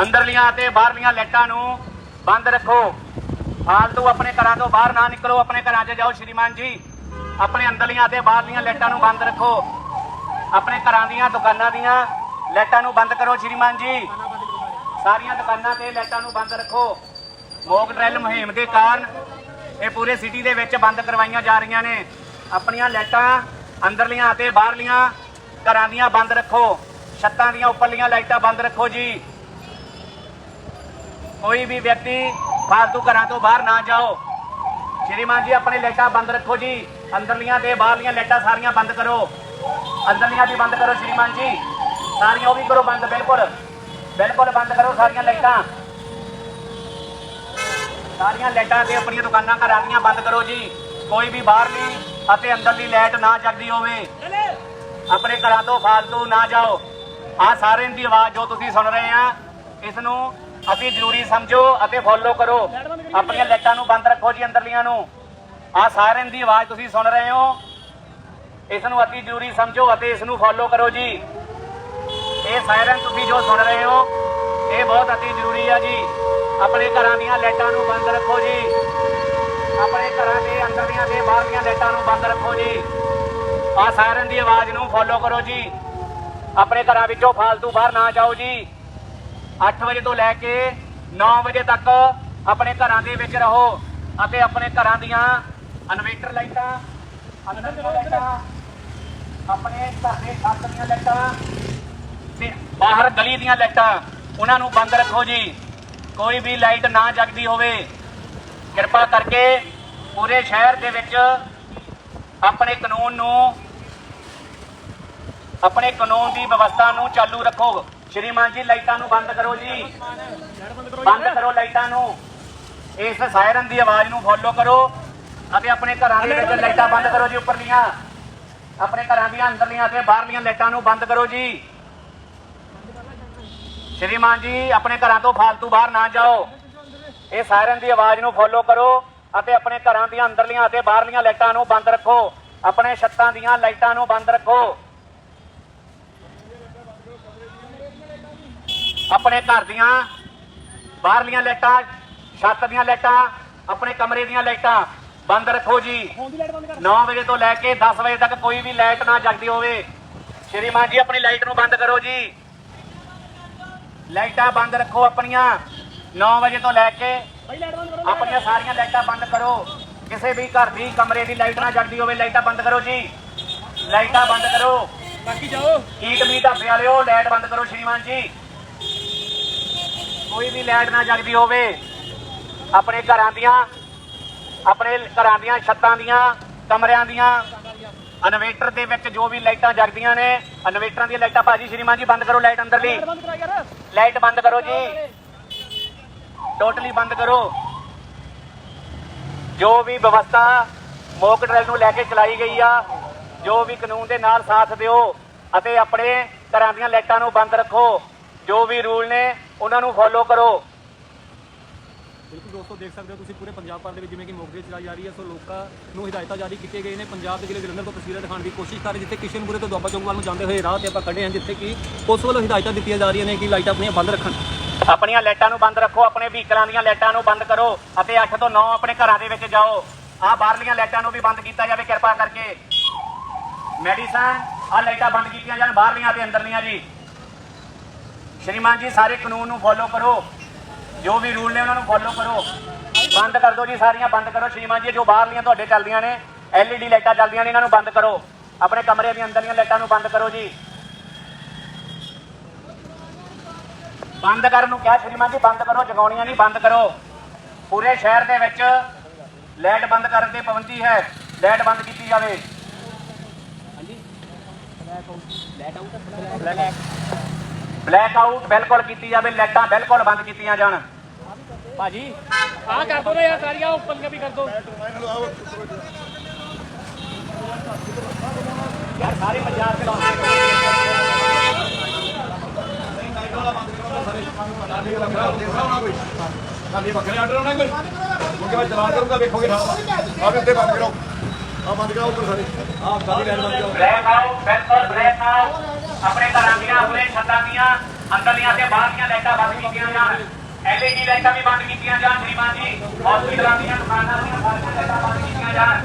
ਅੰਦਰਲੀਆਂ ਅਤੇ ਬਾਹਰਲੀਆਂ ਲਾਈਟਾਂ ਨੂੰ ਬੰਦ ਰੱਖੋ। ਫਾਲਤੂ ਆਪਣੇ ਘਰਾਂ ਤੋਂ ਬਾਹਰ ਨਾ ਨਿਕਲੋ, ਆਪਣੇ ਘਰਾਂ 'ਚ ਜਾਓ ਸ਼੍ਰੀਮਾਨ ਜੀ। ਆਪਣੇ ਅੰਦਰਲੀਆਂ ਅਤੇ ਬਾਹਰਲੀਆਂ ਲਾਈਟਾਂ ਨੂੰ ਬੰਦ ਰੱਖੋ। ਆਪਣੇ ਘਰਾਂ ਦੀਆਂ, ਦੁਕਾਨਾਂ ਦੀਆਂ ਲਾਈਟਾਂ ਨੂੰ ਬੰਦ ਕਰੋ ਸ਼੍ਰੀਮਾਨ ਜੀ। ਸਾਰੀਆਂ ਦੁਕਾਨਾਂ ਤੇ ਲਾਈਟਾਂ ਨੂੰ ਬੰਦ ਰੱਖੋ। ਮੋਕ ਡਰੈਲ ਮੁਹਿੰਮ ਦੇ ਕਾਰਨ ਇਹ ਪੂਰੇ ਸਿਟੀ ਦੇ ਵਿੱਚ ਬੰਦ ਕਰਵਾਈਆਂ ਜਾ ਰਹੀਆਂ ਨੇ। ਆਪਣੀਆਂ ਲਾਈਟਾਂ ਅੰਦਰਲੀਆਂ ਅਤੇ ਬਾਹਰਲੀਆਂ ਘਰਾਂ ਦੀਆਂ ਬੰਦ ਰੱਖੋ। ਛੱਤਾਂ ਦੀਆਂ ਉੱਪਰਲੀਆਂ ਲਾਈਟਾਂ ਬੰਦ ਰੱਖੋ ਜੀ। ਕੋਈ ਵੀ ਵਿਅਕਤੀ ਫਾਲਤੂ ਘਰਾਂ ਤੋਂ ਬਾਹਰ ਨਾ ਜਾਓ। ਸ਼੍ਰੀਮਾਨ ਜੀ, ਆਪਣੇ ਲਾਈਟਾਂ ਬੰਦ ਰੱਖੋ ਜੀ। ਅੰਦਰਲੀਆਂ ਤੇ ਬਾਹਰਲੀਆਂ ਲਾਈਟਾਂ ਸਾਰੀਆਂ ਬੰਦ ਕਰੋ। ਅੰਦਰਲੀਆਂ ਵੀ ਬੰਦ ਕਰੋ ਸ਼੍ਰੀਮਾਨ ਜੀ। ਸਾਰੀਆਂ ਉਹ ਵੀ ਕਰੋ ਬੰਦ, ਬਿਲਕੁਲ। ਬਿਲਕੁਲ ਬੰਦ ਕਰੋ ਸਾਰੀਆਂ ਲਾਈਟਾਂ ਸਾਰੀਆਂ ਲਾਈਟਾਂ ਤੇ ਆਪਣੀਆਂ ਦੁਕਾਨਾਂ, ਘਰਾਂ ਦੀਆਂ ਬੰਦ ਕਰੋ ਜੀ। ਕੋਈ ਵੀ ਬਾਹਰਲੀ ਅਤੇ ਅੰਦਰਲੀ ਲਾਈਟ ਨਾ ਜਗਦੀ ਹੋਵੇ। ਆਪਣੇ ਘਰਾਂ ਤੋਂ ਫਾਲਤੂ ਨਾ ਜਾਓ। ਆ ਸਾਰਿਆਂ ਦੀ ਆਵਾਜ਼ ਜੋ ਤੁਸੀਂ ਸੁਣ ਰਹੇ ਆ, ਇਸ ਨੂੰ ਅਸੀਂ ਜ਼ਰੂਰੀ ਸਮਝੋ ਅਤੇ ਫੋਲੋ ਕਰੋ। ਆਪਣੀਆਂ ਲਾਈਟਾਂ ਨੂੰ ਬੰਦ ਰੱਖੋ ਜੀ ਅੰਦਰਲੀਆਂ ਨੂੰ। ਆ ਸਾਰਿਆਂ ਦੀ ਆਵਾਜ਼ ਤੁਸੀਂ ਸੁਣ ਰਹੇ ਹੋ। ਇਸ ਨੂੰ ਅਤੀ ਜ਼ਰੂਰੀ ਸਮਝੋ ਅਤੇ ਇਸ ਨੂੰ ਫੋਲੋ ਕਰੋ ਜੀ। ਇਹ ਸਾਇਰਨ ਤੁਸੀਂ ਜੋ ਸੁਣ ਰਹੇ ਹੋ, ਇਹ ਬਹੁਤ ਅਤੀ ਜ਼ਰੂਰੀ ਆ ਜੀ। ਆਪਣੇ ਘਰਾਂ ਦੀਆਂ ਲਾਈਟਾਂ ਨੂੰ ਬੰਦ ਰੱਖੋ ਜੀ। ਆਪਣੇ ਘਰਾਂ ਦੇ ਅੰਦਰਲੀਆਂ ਤੇ ਬਾਹਰਲੀਆਂ ਲਾਈਟਾਂ ਨੂੰ ਬੰਦ ਰੱਖੋ ਜੀ। ਆ ਸਾਇਰਨ ਦੀ ਆਵਾਜ਼ ਨੂੰ ਫੋਲੋ ਕਰੋ ਜੀ। ਆਪਣੇ ਘਰਾਂ ਵਿੱਚੋਂ ਫਾਲਤੂ ਬਾਹਰ ਨਾ ਜਾਓ ਜੀ। 8 ਵਜੇ ਤੋਂ ਲੈ ਕੇ 9 ਵਜੇ ਤੱਕ ਆਪਣੇ ਘਰਾਂ ਦੇ ਵਿੱਚ ਰਹੋ ਅਤੇ ਆਪਣੇ ਘਰਾਂ ਦੀਆਂ ਇਨਵੇਟਰ ਲਾਈਟਾਂ ਅੰਦਰ ਲਾਈਟਾਂ, ਆਪਣੇ ਘਰ ਦੇ ਛੱਤ ਦੀਆਂ ਲਾਈਟਾਂ ਤੇ ਬਾਹਰ ਗਲੀ ਦੀਆਂ ਲਾਈਟਾਂ, ਉਹਨਾਂ ਨੂੰ ਬੰਦ ਰੱਖੋ ਜੀ। ਕੋਈ ਵੀ ਲਾਈਟ ਨਾ ਜਗਦੀ ਹੋਵੇ। ਕਿਰਪਾ ਕਰਕੇ ਪੂਰੇ ਸ਼ਹਿਰ ਦੇ ਵਿੱਚ ਆਪਣੇ ਕਾਨੂੰਨ ਨੂੰ, ਆਪਣੇ ਕਾਨੂੰਨ ਦੀ ਵਿਵਸਥਾ ਨੂੰ ਚਾਲੂ ਰੱਖੋ। ਸ਼੍ਰੀਮਾਨ ਜੀ, ਲਾਈਟਾਂ ਨੂੰ ਬੰਦ ਕਰੋ ਜੀ। ਬੰਦ ਕਰੋ ਲਾਈਟਾਂ ਨੂੰ। ਇਸ ਸਾਇਰਨ ਦੀ ਆਵਾਜ਼ ਨੂੰ ਫੋਲੋ ਕਰੋ। ਅਤੇ ਆਪਣੇ ਘਰਾਂ ਦੇ ਵਿੱਚ ਲਾਈਟਾਂ ਬੰਦ ਕਰੋ ਜੀ, ਉੱਪਰਲੀਆਂ। ਆਪਣੇ ਘਰਾਂ ਦੀਆਂ ਅੰਦਰਲੀਆਂ ਤੇ ਬਾਹਰਲੀਆਂ ਲਾਈਟਾਂ ਨੂੰ ਬੰਦ ਕਰੋ ਜੀ। ਸ਼੍ਰੀਮਾਨ ਜੀ, ਆਪਣੇ ਘਰਾਂ ਤੋਂ ਫਾਲਤੂ ਬਾਹਰ ਨਾ ਜਾਓ। ਇਹ ਸਾਇਰਨ ਦੀ ਆਵਾਜ਼ ਨੂੰ ਫੋਲੋ ਕਰੋ ਅਤੇ ਆਪਣੇ ਘਰਾਂ ਦੀਆਂ ਅੰਦਰਲੀਆਂ ਅਤੇ ਬਾਹਰਲੀਆਂ ਲਾਈਟਾਂ ਨੂੰ ਬੰਦ ਰੱਖੋ। ਆਪਣੇ ਛੱਤਾਂ ਦੀਆਂ ਲਾਈਟਾਂ ਨੂੰ ਬੰਦ ਰੱਖੋ। ਆਪਣੇ ਘਰ ਦੀਆਂ ਬਾਹਰਲੀਆਂ ਲਾਈਟਾਂ ਛੱਤ ਦੀਆਂ ਲਾਈਟਾਂ ਆਪਣੇ ਕਮਰੇ ਦੀਆਂ ਲਾਈਟਾਂ। ਬੰਦ ਰੱਖੋ ਜੀ। 9 ਵਜੇ ਤੋਂ ਲੈ ਕੇ 10 ਵਜੇ ਤੱਕ ਕੋਈ ਵੀ ਲਾਈਟ ਨਾ ਜਗਦੀ ਹੋਵੇ। ਸ਼੍ਰੀਮਾਨ ਜੀ ਆਪਣੀ ਲਾਈਟ ਨੂੰ ਬੰਦ ਕਰੋ ਜੀ। ਲਾਈਟਾਂ ਬੰਦ ਰੱਖੋ ਆਪਣੀਆਂ। 9 ਵਜੇ ਤੋਂ ਲੈ ਕੇ ਆਪਣੀਆਂ ਸਾਰੀਆਂ ਲਾਈਟਾਂ ਬੰਦ ਕਰੋ। ਕਿਸੇ ਵੀ ਘਰ ਦੀ ਕਮਰੇ ਦੀ ਲਾਈਟ ਨਾ ਜਗਦੀ ਹੋਵੇ ਲਾਈਟਾਂ ਬੰਦ ਕਰੋ ਜੀ। ਲਾਈਟਾਂ ਬੰਦ ਕਰੋ। ਬਾਕੀ ਜਾਓ। ਕੀਟ ਵੀ ਢਾਬੇ ਵਾਲਿਓ ਲਾਈਟ ਬੰਦ ਕਰੋ ਸ਼੍ਰੀਮਾਨ ਜੀ। ਕੋਈ ਵੀ ਲਾਈਟ ਨਾ ਜਗਦੀ ਹੋਵੇ ਆਪਣੇ ਘਰਾਂ ਦੀਆਂ ਆਪਣੇ ਘਰਾਂ ਦੀਆਂ ਛੱਤਾਂ ਦੀਆਂ ਕਮਰਿਆਂ ਦੀਆਂ ਇਨਵੇਟਰ ਦੇ ਵਿੱਚ ਜੋ ਵੀ ਲਾਈਟਾਂ ਜਗਦੀਆਂ ਨੇ ਇਨਵੇਟਰਾਂ ਦੀਆਂ ਲਾਈਟਾਂ ਭਾਜੀ ਸ਼੍ਰੀਮਾਨ ਜੀ ਬੰਦ ਕਰੋ ਲਾਈਟ ਅੰਦਰਲੀ। ਲਾਈਟ ਬੰਦ ਕਰੋ ਜੀ। ਟੋਟਲੀ ਬੰਦ ਕਰੋ। ਜੋ ਵੀ ਵਿਵਸਥਾ ਮੋਕ ਡਰਿਲ ਨੂੰ ਲੈ ਕੇ ਚਲਾਈ ਗਈ ਆ ਜੋ ਵੀ ਕਾਨੂੰਨ ਦੇ ਨਾਲ ਸਾਥ ਦਿਓ ਅਤੇ ਆਪਣੇ ਘਰਾਂ ਦੀਆਂ ਲਾਈਟਾਂ ਨੂੰ ਬੰਦ ਰੱਖੋ। ਜੋ ਵੀ ਰੂਲ ਨੇ ਉਹਨਾਂ ਨੂੰ ਫੋਲੋ ਕਰੋ। ਬਿਲਕੁਲ ਦੋਸਤੋ ਦੇਖ ਸਕਦੇ ਹੋ ਤੁਸੀਂ ਪੂਰੇ ਪੰਜਾਬ ਭਰ ਦੇ ਵਿੱਚ ਜਿਵੇਂ ਕਿ ਮੋਕਡਰਿਲ ਚਲਾਈ ਜਾ ਰਹੀ ਹੈ ਸੋ ਲੋਕਾਂ ਨੂੰ ਹਦਾਇਤਾਂ ਜਾਰੀ ਕੀਤੀਆਂ ਗਈਆਂ ਨੇ। ਪੰਜਾਬ ਦੇ ਜ਼ਿਲ੍ਹੇ ਜਲੰਧਰ ਤੋਂ ਤਸਵੀਰਾਂ ਦਿਖਾਉਣ ਦੀ ਕੋਸ਼ਿਸ਼ ਕਰ ਰਹੇ ਜਿੱਥੇ ਕਿਸ਼ਨਪੁਰੇ ਤੋਂ ਦੁਆਬਾ ਚੌਂਕ ਵੱਲ ਨੂੰ ਜਾਂਦੇ ਹੋਏ ਰਾਹ ਤੇ ਆਪਾਂ ਖੜੇ ਹਾਂ ਜਿੱਥੇ ਕਿ ਪੁਲਿਸ ਵੱਲੋਂ ਹਦਾਇਤਾਂ ਦਿੱਤੀਆਂ ਜਾ ਰਹੀਆਂ ਨੇ ਕਿ ਲਾਈਟਾਂ ਆਪਣੀਆਂ ਬੰਦ ਰੱਖਣ। ਆਪਣੀਆਂ ਲਾਈਟਾਂ ਨੂੰ ਬੰਦ ਰੱਖੋ ਆਪਣੇ ਵਹੀਕਲਾਂ ਦੀਆਂ ਲਾਈਟਾਂ ਨੂੰ ਬੰਦ ਕਰੋ ਅਤੇ 8 ਤੋਂ 9 ਆਪਣੇ ਘਰਾਂ ਦੇ ਵਿੱਚ ਜਾਓ। ਆਹ ਬਾਹਰਲੀਆਂ ਲਾਈਟਾਂ ਨੂੰ ਵੀ ਬੰਦ ਕੀਤਾ ਜਾਵੇ ਕਿਰਪਾ ਕਰਕੇ। ਮੈਡੀਸਨ ਆਹ ਲਾਈਟਾਂ ਬੰਦ ਕੀਤੀਆਂ ਜਾਣ ਬਾਹਰਲੀਆਂ ਤੇ ਅੰਦਰਲੀਆਂ ਜੀ। ਸ਼੍ਰੀਮਾਨ ਜੀ, ਸਾਰੇ ਕਾਨੂੰਨ ਨੂੰ ਫੋਲੋ ਕਰੋ। ਜੋ ਵੀ ਰੂਲ ਨੇ ਉਹਨਾਂ ਨੂੰ ਫੋਲੋ ਕਰੋ। ਬੰਦ ਕਰ ਦਿਓ ਜੀ ਸਾਰੀਆਂ, ਬੰਦ ਕਰੋ। ਸ਼੍ਰੀਮਾਨ ਜੀ, ਜੋ ਬਾਹਰਲੀਆਂ ਤੁਹਾਡੇ ਚੱਲਦੀਆਂ ਨੇ, LED ਲਾਈਟਾਂ ਚੱਲਦੀਆਂ ਨੇ, ਇਹਨਾਂ ਨੂੰ ਬੰਦ ਕਰੋ। ਆਪਣੇ ਕਮਰੇ ਦੀਆਂ ਅੰਦਰਲੀਆਂ ਲਾਈਟਾਂ ਨੂੰ ਬੰਦ ਕਰੋ ਜੀ। ਬੰਦ ਕਰਨ ਨੂੰ ਕਿਹਾ ਸ਼੍ਰੀਮਾਨ ਜੀ, ਬੰਦ ਕਰੋ, ਜਗਾਉਣੀਆਂ ਨਹੀਂ, ਬੰਦ ਕਰੋ। ਪੂਰੇ ਸ਼ਹਿਰ ਦੇ ਵਿੱਚ ਲਾਈਟ ਬੰਦ ਕਰਨ ਦੀ ਪਾਬੰਦੀ ਹੈ। ਲਾਈਟ ਬੰਦ ਕੀਤੀ ਜਾਵੇ। ਬਲੈਕ ਆਊਟ ਬਿਲਕੁਲ ਕੀਤੀ ਜਾਵੇ ਲਾਈਟਾਂ ਬਿਲਕੁਲ ਬੰਦ ਕੀਤੀਆਂ ਜਾਣ। ਭਾਜੀ ਆਹ ਕਰ ਦੋ ਨਾ ਯਾਰ ਸਾਰੀਆਂ ਉੱਪਰ ਵੀ ਕਰ ਦੋ। ਯਾਰ ਸਾਰੇ ਪੰਜਾਬ ਚ ਲਾਉਂਦੇ ਸਾਡੀ ਬੱਕਰੇ ਆਰਡਰ ਆਉਣਾ ਕੋਈ ਕਿਉਂਕਿ ਮੈਂ ਚਲਾਨ ਕਰੂੰਗਾ ਵੇਖੋਗੇ ਨਾ ਆ ਵੀ ਉੱਤੇ ਬੰਦ ਕਰੋ। ਆ ਬੰਦ ਕਰਾਓ ਉੱਪਰ ਸਾਰੇ ਆ ਸਾਰੀ ਲਾਈਨ ਬੰਦ ਕਰੋ ਬਲੈਕ ਆਊਟ ਬਿਲਕੁਲ ਬਲੈਕ ਆਊਟ ਆਪਣੇ ਘਰਾਂ ਦੀਆਂ ਆਪਣੇ ਛੱਤਾਂ ਦੀਆਂ ਅੰਦਰਲੀਆਂ ਤੇ ਬਾਹਰਲੀਆਂ ਲਾਈਟਾਂ ਬੰਦ ਕੀਤੀਆਂ ਜਾਣ। ਐਲਈਡੀ ਲਾਈਟਾਂ ਵੀ ਬੰਦ ਕੀਤੀਆਂ ਜਾਣ ਸ਼੍ਰੀਮਾਨ ਜੀ। ਹਸਪੀਟਲਾਂ ਦੀਆਂ ਦੁਕਾਨਾਂ ਦੀਆਂ ਸਾਰੀਆਂ ਲਾਈਟਾਂ ਬੰਦ ਕੀਤੀਆਂ ਜਾਣ।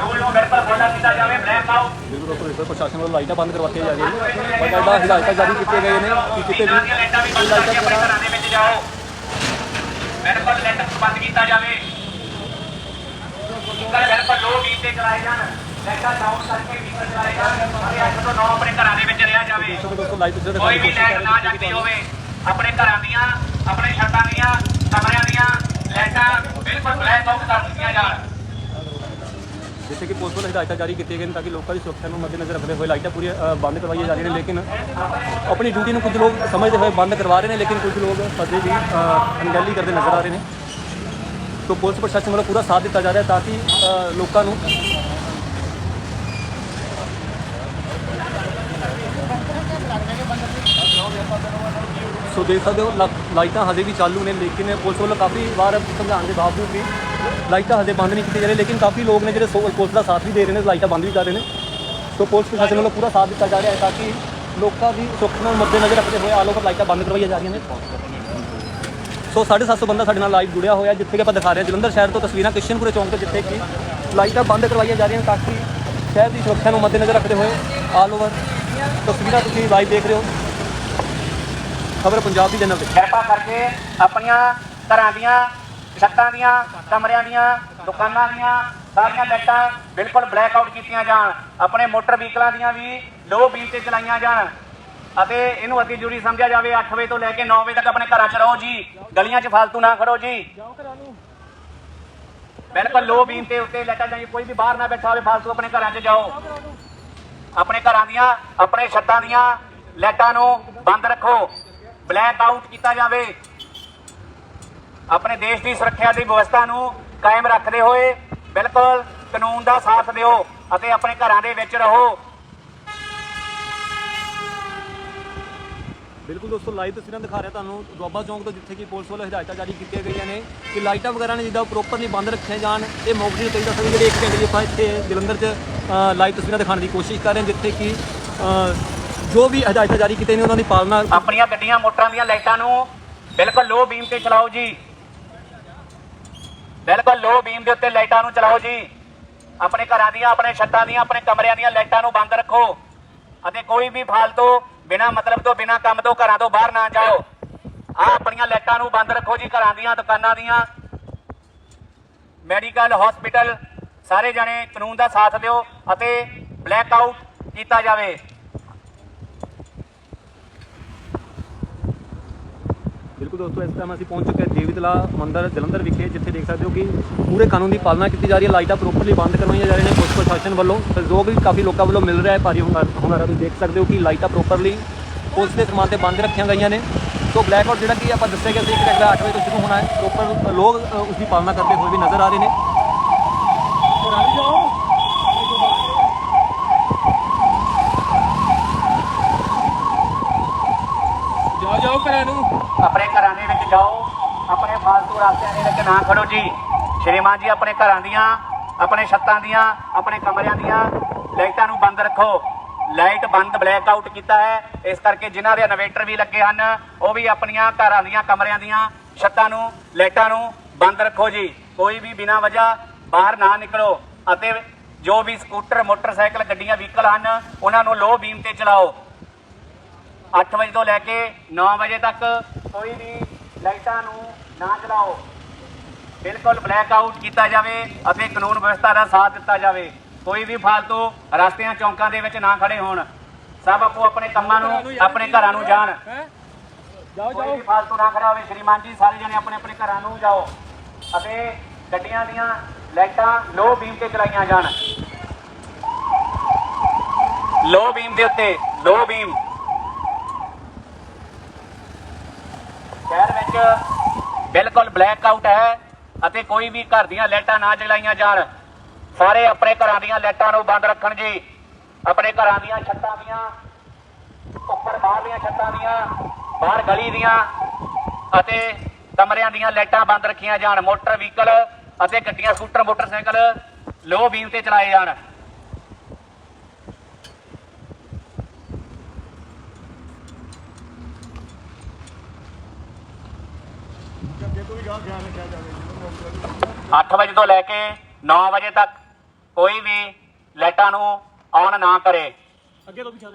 ਰੂਲ ਨੂੰ ਬਿਲਕੁਲ ਫੋਲੋ ਕੀਤਾ ਜਾਵੇ ਬਲੈਕ ਆਊਟ। ਬਿਲਕੁਲ ਪ੍ਰਸ਼ਾਸਨ ਵੱਲੋਂ ਲਾਈਟਾਂ ਬੰਦ ਕਰਵਾਤੀਆਂ ਜਾ ਰਹੀਆਂ ਨੇ। ਬਕਾਇਦਾ ਹਿਦਾਇਤਾਂ ਜਾਰੀ ਕੀਤੀਆਂ ਗਈਆਂ ਨੇ ਕਿ ਕਿਤੇ ਵੀ ਲਾਈਟਾਂ ਵੀ ਬੰਦ ਕਰਕੇ ਆਪਣੇ ਘਰਾਂ ਦੇ ਵਿੱਚ ਜਾਓ। ਬਿਲਕੁਲ ਲਾਈਟਾਂ ਬੰਦ ਕੀਤਾ ਜਾਵੇ। ਬਿਲਕੁਲ ਲੋ ਬੀਟ ਤੇ ਚਲਾਏ ਜਾਣ। ਲਾਈਟਾਂ ਡਾਊਨ ਕਰਕੇ ਸਪੀਕਰ ਚਲਾਏ ਜਾਣ ਅਤੇ 8 ਤੋਂ 9 ਆਪਣੇ ਘਰਾਂ ਦੇ ਵਿੱਚ ਰਿਹਾ ਜਾਵੇ। ਸੋ ਦੋਸਤੋ ਲਾਈਵ ਤੁਸੀਂ ਕੋਈ ਵੀ ਲਾਈਟ ਨਾ ਜਗਦੀ ਹੋਵੇ ਆਪਣੇ ਘਰਾਂ ਦੀਆਂ ਆਪਣੇ ਛੱਤਾਂ ਦੀਆਂ ਕਮਰਿਆਂ ਦੀਆਂ ਲਾਈਟਾਂ ਬਿਲਕੁਲ ਬਲੈਕ ਆਊਟ ਕਰ ਦਿੱਤੀਆਂ ਜਾਣ। ਜਿੱਥੇ ਕਿ ਪੁਲਿਸ ਵੱਲੋਂ ਹਦਾਇਤਾਂ ਜਾਰੀ ਕੀਤੀਆਂ ਗਈਆਂ ਨੇ ਤਾਂ ਕਿ ਲੋਕਾਂ ਦੀ ਸੁਰੱਖਿਆ ਨੂੰ ਮੱਦੇਨਜ਼ਰ ਰੱਖਦੇ ਹੋਏ ਲਾਈਟਾਂ ਪੂਰੀਆਂ ਬੰਦ ਕਰਵਾਈਆਂ ਜਾ ਰਹੀਆਂ ਨੇ ਲੇਕਿਨ ਆਪਣੀ ਡਿਊਟੀ ਨੂੰ ਕੁਝ ਲੋਕ ਸਮਝਦੇ ਹੋਏ ਬੰਦ ਕਰਵਾ ਰਹੇ ਨੇ ਲੇਕਿਨ ਕੁਝ ਲੋਕ ਅਜੇ ਵੀ ਅਣਗਹਿਲੀ ਕਰਦੇ ਨਜ਼ਰ ਆ ਰਹੇ ਨੇ। ਤੋਂ ਪੁਲਿਸ ਪ੍ਰਸ਼ਾਸਨ ਵੱਲੋਂ ਪੂਰਾ ਸਾਥ ਦਿੱਤਾ ਜਾ ਰਿਹਾ ਤਾਂ ਕਿ ਲੋਕਾਂ ਨੂੰ ਸੋ ਦੇਖ ਸਕਦੇ ਹੋ ਲਾ- ਲਾਈਟਾਂ ਹਜੇ ਵੀ ਚਾਲੂ ਨੇ, ਲੇਕਿਨ ਪੁਲਿਸ ਵੱਲੋਂ ਕਾਫੀ ਵਾਰ ਸਮਝਾਉਣ ਦੇ ਬਾਵਜੂਦ ਵੀ ਲਾਈਟਾਂ ਹਜੇ ਬੰਦ ਨਹੀਂ ਕੀਤੀਆਂ ਜਾ ਰਹੀਆਂ, ਲੇਕਿਨ ਕਾਫੀ ਲੋਕ ਨੇ ਜਿਹੜੇ ਸੋ- ਪੁਲਿਸ ਦਾ ਸਾਥ ਵੀ ਦੇ ਰਹੇ ਨੇ, ਲਾਈਟਾਂ ਬੰਦ ਵੀ ਕਰ ਰਹੇ ਨੇ। ਸੋ ਪੁਲਿਸ ਪ੍ਰਸ਼ਾਸਨ ਵੱਲੋਂ ਪੂਰਾ ਸਾਥ ਦਿੱਤਾ ਜਾ ਰਿਹਾ ਹੈ ਤਾਂ ਕਿ ਲੋਕਾਂ ਦੀ ਸੁਰੱਖਿਆ ਨੂੰ ਮੱਦੇਨਜ਼ਰ ਰੱਖਦੇ ਹੋਏ ਆਲ ਓਵਰ ਲਾਈਟਾਂ ਬੰਦ ਕਰਵਾਈਆਂ ਜਾ ਰਹੀਆਂ ਨੇ। ਸੋ 750 ਬੰਦਾ ਸਾਡੇ ਨਾਲ ਲਾਈਵ ਜੁੜਿਆ ਹੋਇਆ, ਜਿੱਥੇ ਕਿ ਆਪਾਂ ਦਿਖਾ ਰਹੇ ਹਾਂ, ਜਲੰਧਰ ਸ਼ਹਿਰ ਤੋਂ ਤਸਵੀਰਾਂ ਕਿਸ਼ਨਪੁਰੇ ਚੌਂਕ ਤੋਂ, ਜਿੱਥੇ ਕਿ ਲਾਈਟਾਂ ਬੰਦ ਕਰਵਾਈਆਂ ਜਾ ਰਹੀਆਂ ਨੇ ਤਾਂ ਕਿ ਸ਼ਹਿਰ ਦੀ ਸੁਰੱਖਿਆ ਨੂੰ ਮੱਦੇਨਜ਼ਰ ਰੱਖਦੇ ਹੋਏ ਆਲ ਓਵਰ ਤਸਵੀਰਾਂ ਤੁਸੀਂ ਲਾਈਵ ਦੇਖ ਰਹੇ ਹੋ। ਖਬਰ ਪੰਜਾਬ ਦੀ ਜਨਰਲ ਤੇ ਕਿਰਪਾ ਕਰਕੇ ਆਪਣੀਆਂ ਘਰਾਂ ਦੀਆਂ, ਛੱਤਾਂ ਦੀਆਂ, ਕਮਰਿਆਂ ਦੀਆਂ, ਦੁਕਾਨਾਂ ਦੀਆਂ, ਸਾਰੀਆਂ ਲਾਈਟਾਂ ਬਿਲਕੁਲ ਬਲੈਕ ਆਊਟ ਕੀਤੀਆਂ ਜਾਣ। ਆਪਣੇ ਮੋਟਰ ਵਹੀਕਲਾਂ ਦੀਆਂ ਵੀ ਲੋ ਬੀਮ ਤੇ ਚਲਾਈਆਂ ਜਾਣ। ਅਤੇ ਇਹਨੂੰ ਅਤੀ ਜ਼ਰੂਰੀ ਸਮਝਿਆ ਜਾਵੇ 8 ਵਜੇ ਤੋਂ ਲੈ ਕੇ 9 ਵਜੇ ਤੱਕ ਆਪਣੇ ਘਰਾਂ 'ਚ ਰਹੋ ਜੀ। ਗਲੀਆਂ 'ਚ ਫਾਲਤੂ ਨਾ ਖੜੋ ਜੀ। ਬਿਲਕੁਲ ਲੋ ਬੀਮ ਤੇ ਉੱਤੇ ਲਾਈਟਾਂ ਜਾਈ, ਕੋਈ ਵੀ ਬਾਹਰ ਨਾ ਬੈਠਾ ਹੋਵੇ, ਫਾਲਤੂ ਆਪਣੇ ਘਰਾਂ 'ਚ ਜਾਓ। ਆਪਣੇ ਘਰਾਂ ਦੀਆਂ, ਆਪਣੇ ਛੱਤਾਂ ਦੀਆਂ ਲਾਈਟਾਂ ਨੂੰ ਬੰਦ ਰੱਖੋ। ਬਲੈਕ ਆਊਟ ਕੀਤਾ ਜਾਵੇ। ਆਪਣੇ ਦੇਸ਼ ਦੀ ਸੁਰੱਖਿਆ ਦੀ ਵਿਵਸਥਾ ਨੂੰ ਕਾਇਮ ਰੱਖਦੇ ਹੋਏ ਬਿਲਕੁਲ ਕਾਨੂੰਨ ਦਾ ਸਾਥ ਦਿਓ ਅਤੇ ਆਪਣੇ ਘਰਾਂ ਦੇ ਵਿੱਚ ਰਹੋ। ਬਿਲਕੁਲ ਦੋਸਤੋ, ਲਾਈਵ ਤਸਵੀਰਾਂ ਦਿਖਾ ਰਿਹਾ ਤੁਹਾਨੂੰ ਦੁਆਬਾ ਚੌਂਕ ਤੋਂ, ਜਿੱਥੇ ਕਿ ਪੁਲਿਸ ਵੱਲੋਂ ਹਦਾਇਤਾਂ ਜਾਰੀ ਕੀਤੀਆਂ ਗਈਆਂ ਨੇ ਕਿ ਲਾਈਟਾਂ ਵਗੈਰਾ ਨੇ ਜਿੱਦਾਂ ਪ੍ਰੋਪਰਲੀ ਬੰਦ ਰੱਖੀਆਂ ਜਾਣ, ਇਹ ਮੌਕੇ ਤੇ ਦੱਸ ਸਕਦੇ ਜਿਹੜੇ ਇੱਕ ਘੰਟੇ ਦੀ ਆਪਾਂ ਇੱਥੇ ਜਲੰਧਰ 'ਚ ਲਾਈਵ ਤਸਵੀਰਾਂ ਦਿਖਾਉਣ ਦੀ ਕੋਸ਼ਿਸ਼ ਕਰ ਰਹੇ ਜਿੱਥੇ ਕਿ ਜੋ ਵੀ ਹਦਾਇਤਾਂ ਜਾਰੀ ਕੀਤੀਆਂ ਨੇ ਉਹਨਾਂ ਦੀ ਪਾਲਣਾ ਆਪਣੀਆਂ ਗੱਡੀਆਂ, ਮੋਟਰਾਂ ਦੀਆਂ ਲਾਈਟਾਂ ਨੂੰ ਬਿਲਕੁਲ ਲੋ ਬੀਮ ਤੇ ਚਲਾਓ ਜੀ। ਬਿਲਕੁਲ ਲੋ ਬੀਮ ਦੇ ਉੱਤੇ ਲਾਈਟਾਂ ਨੂੰ ਚਲਾਓ ਜੀ। ਆਪਣੇ ਘਰਾਂ ਦੀਆਂ, ਆਪਣੇ ਛੱਤਾਂ ਦੀਆਂ, ਆਪਣੇ ਕਮਰਿਆਂ ਦੀਆਂ ਲਾਈਟਾਂ ਨੂੰ ਬੰਦ ਰੱਖੋ। ਅਤੇ ਕੋਈ ਵੀ ਫਾਲਤੂ, ਬਿਨਾ ਮਤਲਬ ਤੋਂ, ਬਿਨਾ ਕੰਮ ਤੋਂ ਘਰਾਂ ਤੋਂ ਬਾਹਰ ਨਾ ਜਾਓ। ਆ ਆਪਣੀਆਂ ਲਾਈਟਾਂ ਨੂੰ ਬੰਦ ਰੱਖੋ ਜੀ, ਘਰਾਂ ਦੀਆਂ, ਦੁਕਾਨਾਂ ਦੀਆਂ। ਮੈਡੀਕਲ ਹਸਪੀਟਲ ਸਾਰੇ ਜਣੇ ਕਾਨੂੰਨ ਦਾ ਸਾਥ ਦਿਓ ਅਤੇ ਬਲੈਕ ਆਊਟ ਕੀਤਾ ਜਾਵੇ। ਬਿਲਕੁਲ ਦੋਸਤੋ ਇਸ ਟਾਈਮ ਅਸੀਂ ਪਹੁੰਚ ਚੁੱਕੇ ਹਾਂ ਦੇਵੀਤਲਾ ਮੰਦਿਰ ਜਲੰਧਰ ਵਿਖੇ ਜਿੱਥੇ ਦੇਖ ਸਕਦੇ ਹੋ ਕਿ ਪੂਰੇ ਕਾਨੂੰਨ ਦੀ ਪਾਲਣਾ ਕੀਤੀ ਜਾ ਰਹੀ ਹੈ ਲਾਈਟਾਂ ਪ੍ਰੋਪਰਲੀ ਬੰਦ ਕਰਵਾਈਆਂ ਜਾ ਰਹੀਆਂ ਨੇ ਪੁਲਿਸ ਪ੍ਰਸ਼ਾਸਨ ਵੱਲੋਂ ਸਹਿਯੋਗ ਵੀ ਕਾਫੀ ਲੋਕਾਂ ਵੱਲੋਂ ਮਿਲ ਰਿਹਾ ਹੈ ਭਾਰੀ ਹੁੰਗਾਰਾ ਹੁੰਗਾਰਾ ਤੁਸੀਂ ਦੇਖ ਸਕਦੇ ਹੋ ਕਿ ਲਾਈਟਾਂ ਪ੍ਰੋਪਰਲੀ ਪੁਲਿਸ ਦੇ ਸਮਾਨ ਤੇ ਬੰਦ ਰੱਖੀਆਂ ਗਈਆਂ ਨੇ। ਸੋ ਬਲੈਕ ਆਊਟ ਜਿਹੜਾ ਕਿ ਆਪਾਂ ਦੱਸਿਆ ਗਿਆ ਸੀ ਕਿ ਅਗਲਾ 8 ਵਜੇ ਤੋਂ ਸ਼ੁਰੂ ਹੋਣਾ ਹੈ ਪ੍ਰੋਪਰ ਲੋਕ ਅ, ਉਸ ਦੀ ਪਾਲਣਾ ਕਰਦੇ ਹੋਏ ਵੀ ਨਜ਼ਰ ਆ ਰਹੇ ਨੇ ਜਾਓ ਜਾਓ ਘਰਾਂ ਨੂੰ ਆਪਣੇ ਘਰਾਂ ਦੇ ਵਿੱਚ ਜਾਓ। ਆਪਣੇ ਫਾਲਤੂ ਰਸਤਿਆਂ ਦੇ ਵਿੱਚ ਨਾ ਖੜੋ ਜੀ। ਸ਼੍ਰੀਮਾਨ ਜੀ, ਆਪਣੇ ਘਰਾਂ ਦੀਆਂ, ਆਪਣੇ ਛੱਤਾਂ ਦੀਆਂ, ਆਪਣੇ ਕਮਰਿਆਂ ਦੀਆਂ ਲਾਈਟਾਂ ਨੂੰ ਬੰਦ ਰੱਖੋ। ਲਾਈਟ ਬੰਦ, ਬਲੈਕ ਆਊਟ ਕੀਤਾ ਹੈ। ਇਸ ਕਰਕੇ ਜਿਨ੍ਹਾਂ ਦੇ ਇਨਵੇਟਰ ਵੀ ਲੱਗੇ ਹਨ, ਉਹ ਵੀ ਆਪਣੀਆਂ ਘਰਾਂ ਦੀਆਂ, ਕਮਰਿਆਂ ਦੀਆਂ, ਛੱਤਾਂ ਨੂੰ, ਲਾਈਟਾਂ ਨੂੰ ਬੰਦ ਰੱਖੋ ਜੀ। ਕੋਈ ਵੀ ਬਿਨਾਂ ਵਜ੍ਹਾ ਬਾਹਰ ਨਾ ਨਿਕਲੋ। ਅਤੇ ਜੋ ਵੀ ਸਕੂਟਰ, ਮੋਟਰਸਾਈਕਲ, ਗੱਡੀਆਂ, ਵਹੀਕਲ ਹਨ, ਉਹਨਾਂ ਨੂੰ ਲੋ ਬੀਮ ਤੇ ਚਲਾਓ। 8 ਵਜੇ ਤੋਂ ਲੈ ਕੇ 9 ਵਜੇ ਤੱਕ ਕੋਈ ਵੀ ਲਾਈਟਾਂ ਨੂੰ ਨਾ ਚਲਾਓ ਬਿਲਕੁਲ ਬਲੈਕ ਆਊਟ ਕੀਤਾ ਜਾਵੇ ਅਤੇ ਕਾਨੂੰਨ ਵਿਵਸਥਾ ਦਾ ਸਾਥ ਦਿੱਤਾ ਜਾਵੇ। ਕੋਈ ਵੀ ਫਾਲਤੂ ਰਸਤਿਆਂ ਚੌਂਕਾਂ ਦੇ ਵਿੱਚ ਨਾ ਖੜੇ ਹੋਣ। ਸਭ ਆਪੋ ਆਪਣੇ ਕੰਮਾਂ ਨੂੰ ਆਪਣੇ ਘਰਾਂ ਨੂੰ ਜਾਣ। ਜਾਓ ਕੋਈ ਵੀ ਫਾਲਤੂ ਨਾ ਖੜਾ ਹੋਵੇ ਸ਼੍ਰੀਮਾਨ ਜੀ ਸਾਰੇ ਜਣੇ ਆਪਣੇ ਆਪਣੇ ਘਰਾਂ ਨੂੰ ਜਾਓ ਅਤੇ ਗੱਡੀਆਂ ਦੀਆਂ ਲਾਈਟਾਂ ਲੋ ਬੀਮ ਤੇ ਚਲਾਈਆਂ ਜਾਣ। ਲੋ ਬੀਮ ਦੇ ਉੱਤੇ ਲੋ ਬੀਮ ਸ਼ਹਿਰ ਵਿੱਚ ਬਿਲਕੁਲ ਬਲੈਕ ਆਊਟ ਹੈ ਅਤੇ ਕੋਈ ਵੀ ਘਰ ਦੀਆਂ ਲਾਈਟਾਂ ਨਾ ਜਲਾਈਆਂ ਜਾਣ। ਸਾਰੇ ਆਪਣੇ ਘਰਾਂ ਦੀਆਂ ਲਾਈਟਾਂ ਨੂੰ ਬੰਦ ਰੱਖਣ ਜੀ। ਆਪਣੇ ਘਰਾਂ ਦੀਆਂ ਛੱਤਾਂ ਦੀਆਂ, ਉੱਪਰ ਬਾਹਰਲੀਆਂ ਛੱਤਾਂ ਦੀਆਂ, ਬਾਹਰ ਗਲੀ ਦੀਆਂ ਅਤੇ ਕਮਰਿਆਂ ਦੀਆਂ ਲਾਈਟਾਂ ਬੰਦ ਰੱਖੀਆਂ ਜਾਣ। ਮੋਟਰ ਵਹੀਕਲ ਅਤੇ ਗੱਡੀਆਂ, ਸਕੂਟਰ, ਮੋਟਰਸਾਈਕਲ ਲੋ ਬੀਮ ਤੇ ਚਲਾਏ ਜਾਣ ਤੋਂ ਵੀ ਗਾਹ ਧਿਆਨ ਰੱਖਿਆ ਜਾਵੇ 8 ਵਜੇ ਤੋਂ ਲੈ ਕੇ 9 ਵਜੇ ਤੱਕ ਕੋਈ ਵੀ ਲਾਈਟਾਂ ਨੂੰ ਔਨ ਨਾ ਕਰੇ। ਅੱਗੇ ਤੋਂ ਵੀ ਖਿਆਲ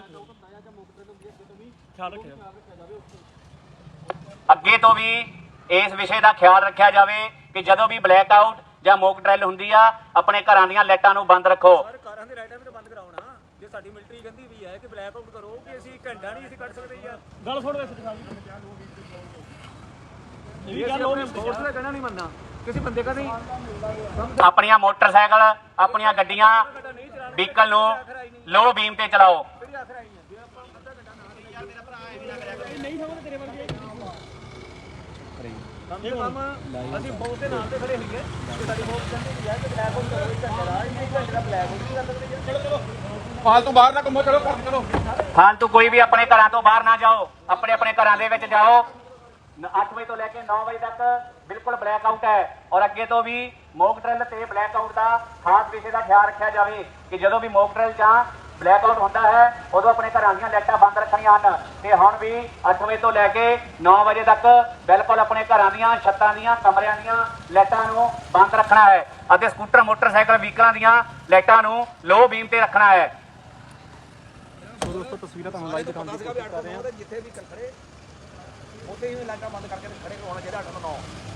ਅੱਗੇ ਤੋਂ ਵੀ ਇਸ ਵਿਸ਼ੇ ਦਾ ਖਿਆਲ ਰੱਖਿਆ ਜਾਵੇ ਕਿ ਜਦੋਂ ਵੀ ਬਲੈਕ ਆਊਟ ਜਾਂ ਮੋਕ ਡਰਿਲ ਹੁੰਦੀ ਆ ਆਪਣੇ ਘਰਾਂ ਦੀਆਂ ਲਾਈਟਾਂ ਨੂੰ ਬੰਦ ਰੱਖੋ। ਸਰ ਕਾਰਾਂ ਦੇ ਲਾਈਟਾਂ ਵੀ ਤਾਂ ਬੰਦ ਕਰਾਉਣਾ ਜੇ ਸਾਡੀ ਮਿਲਟਰੀ ਕਹਿੰਦੀ ਵੀ ਹੈ ਕਿ ਬਲੈਕ ਆਊਟ ਕਰੋ ਕਿ ਅਸੀਂ ਘੰਟਾ ਨਹੀਂ ਅਸੀਂ ਕੱਢ ਸਕਦੇ ਯਾਰ। ਗੱਲ ਛੋੜ ਵੈਸੇ ਦਿਖਾ ਇਹ ਵੀ ਗੱਲ ਉਹ ਸਪੋਰਟਸ ਦਾ ਕਹਿਣਾ ਨਹੀਂ ਮੰਨਣਾ ਕਿਸੇ ਬੰਦੇ ਕਾ ਨਹੀਂ। ਆਪਣੀਆਂ ਮੋਟਰਸਾਈਕਲ ਆਪਣੀਆਂ ਗੱਡੀਆਂ ਵਹੀਕਲ ਨੂੰ ਲੋ ਬੀਮ ਤੇ ਚਲਾਓ। ਅਸੀਂ ਬਹੁਤ ਦੇ ਨਾਲ ਤੇ ਖੜੇ ਹੋਈਏ। ਸਾਡੀ ਬਹੁਤ ਕਿ ਬਲੈਕ ਕਰੋ ਇੱਕ ਘੰਟੇ ਦਾ ਇੱਕ ਘੰਟੇ ਦਾ ਬਲੈਕ ਕਰ ਸਕਦੇ। ਚਲੋ ਚਲੋ। ਫਾਲਤੂ ਬਾਹਰ ਨਾ ਘੁੰਮੋ ਚਲੋ ਘਰ ਚਲੋ। ਫਾਲਤੂ ਕੋਈ ਵੀ ਆਪਣੇ ਘਰਾਂ ਤੋਂ ਬਾਹਰ ਨਾ ਜਾਓ। ਆਪਣੇ ਆਪਣੇ ਘਰਾਂ ਦੇ ਵਿੱਚ ਜਾਓ। 8 ਵਜੇ ਤੋਂ ਲੈ ਕੇ 9 ਵਜੇ ਤੱਕ ਬਿਲਕੁਲ ਬਲੈਕ ਆਊਟ ਹੈ। ਔਰ ਅੱਗੇ ਤੋਂ ਵੀ ਮੋਕ ਡਰਿਲ ਤੇ ਬਲੈਕ ਆਊਟ ਦਾ ਖਾਸ ਵਿਸ਼ੇ ਦਾ ਖਿਆਲ ਰੱਖਿਆ ਜਾਵੇ ਕਿ ਜਦੋਂ ਵੀ ਮੋਕ ਡਰਿਲ ਜਾਂ ਬਲੈਕ ਆਊਟ ਹੁੰਦਾ ਹੈ, ਉਦੋਂ ਆਪਣੇ ਘਰਾਂ ਦੀਆਂ ਲਾਈਟਾਂ ਬੰਦ ਰੱਖਣੀਆਂ ਹਨ। ਤੇ ਹੁਣ ਵੀ 8 ਵਜੇ ਤੋਂ ਲੈ ਕੇ 9 ਵਜੇ ਤੱਕ ਬਿਲਕੁਲ ਆਪਣੇ ਘਰਾਂ ਦੀਆਂ ਛੱਤਾਂ ਦੀਆਂ, ਕਮਰਿਆਂ ਦੀਆਂ ਲਾਈਟਾਂ ਨੂੰ ਬੰਦ ਰੱਖਣਾ ਹੈ ਅਤੇ ਸਕੂਟਰ, ਮੋਟਰਸਾਈਕਲ, ਵਹੀਕਲਾਂ ਦੀਆਂ ਲਾਈਟਾਂ ਨੂੰ ਲੋ ਬੀਮ ਤੇ ਰੱਖਣਾ ਹੈ। ਦੋਸਤੋ, ਤਸਵੀਰਾਂ ਤੁਹਾਨੂੰ ਲਾਈਵ ਦਿਖਾਉਣ ਦੀ ਕੋਸ਼ਿਸ਼ ਕਰ ਰਹੇ ਹਾਂ। ਜਿੱਥੇ ਵੀ ਖੜੇ ਉੱਥੇ ਹੀ ਲਾਈਟਾਂ ਬੰਦ ਕਰਕੇ ਖੜੇ ਹੋਣਾ ਚਾਹੀਦਾ 8 ਤੋਂ 9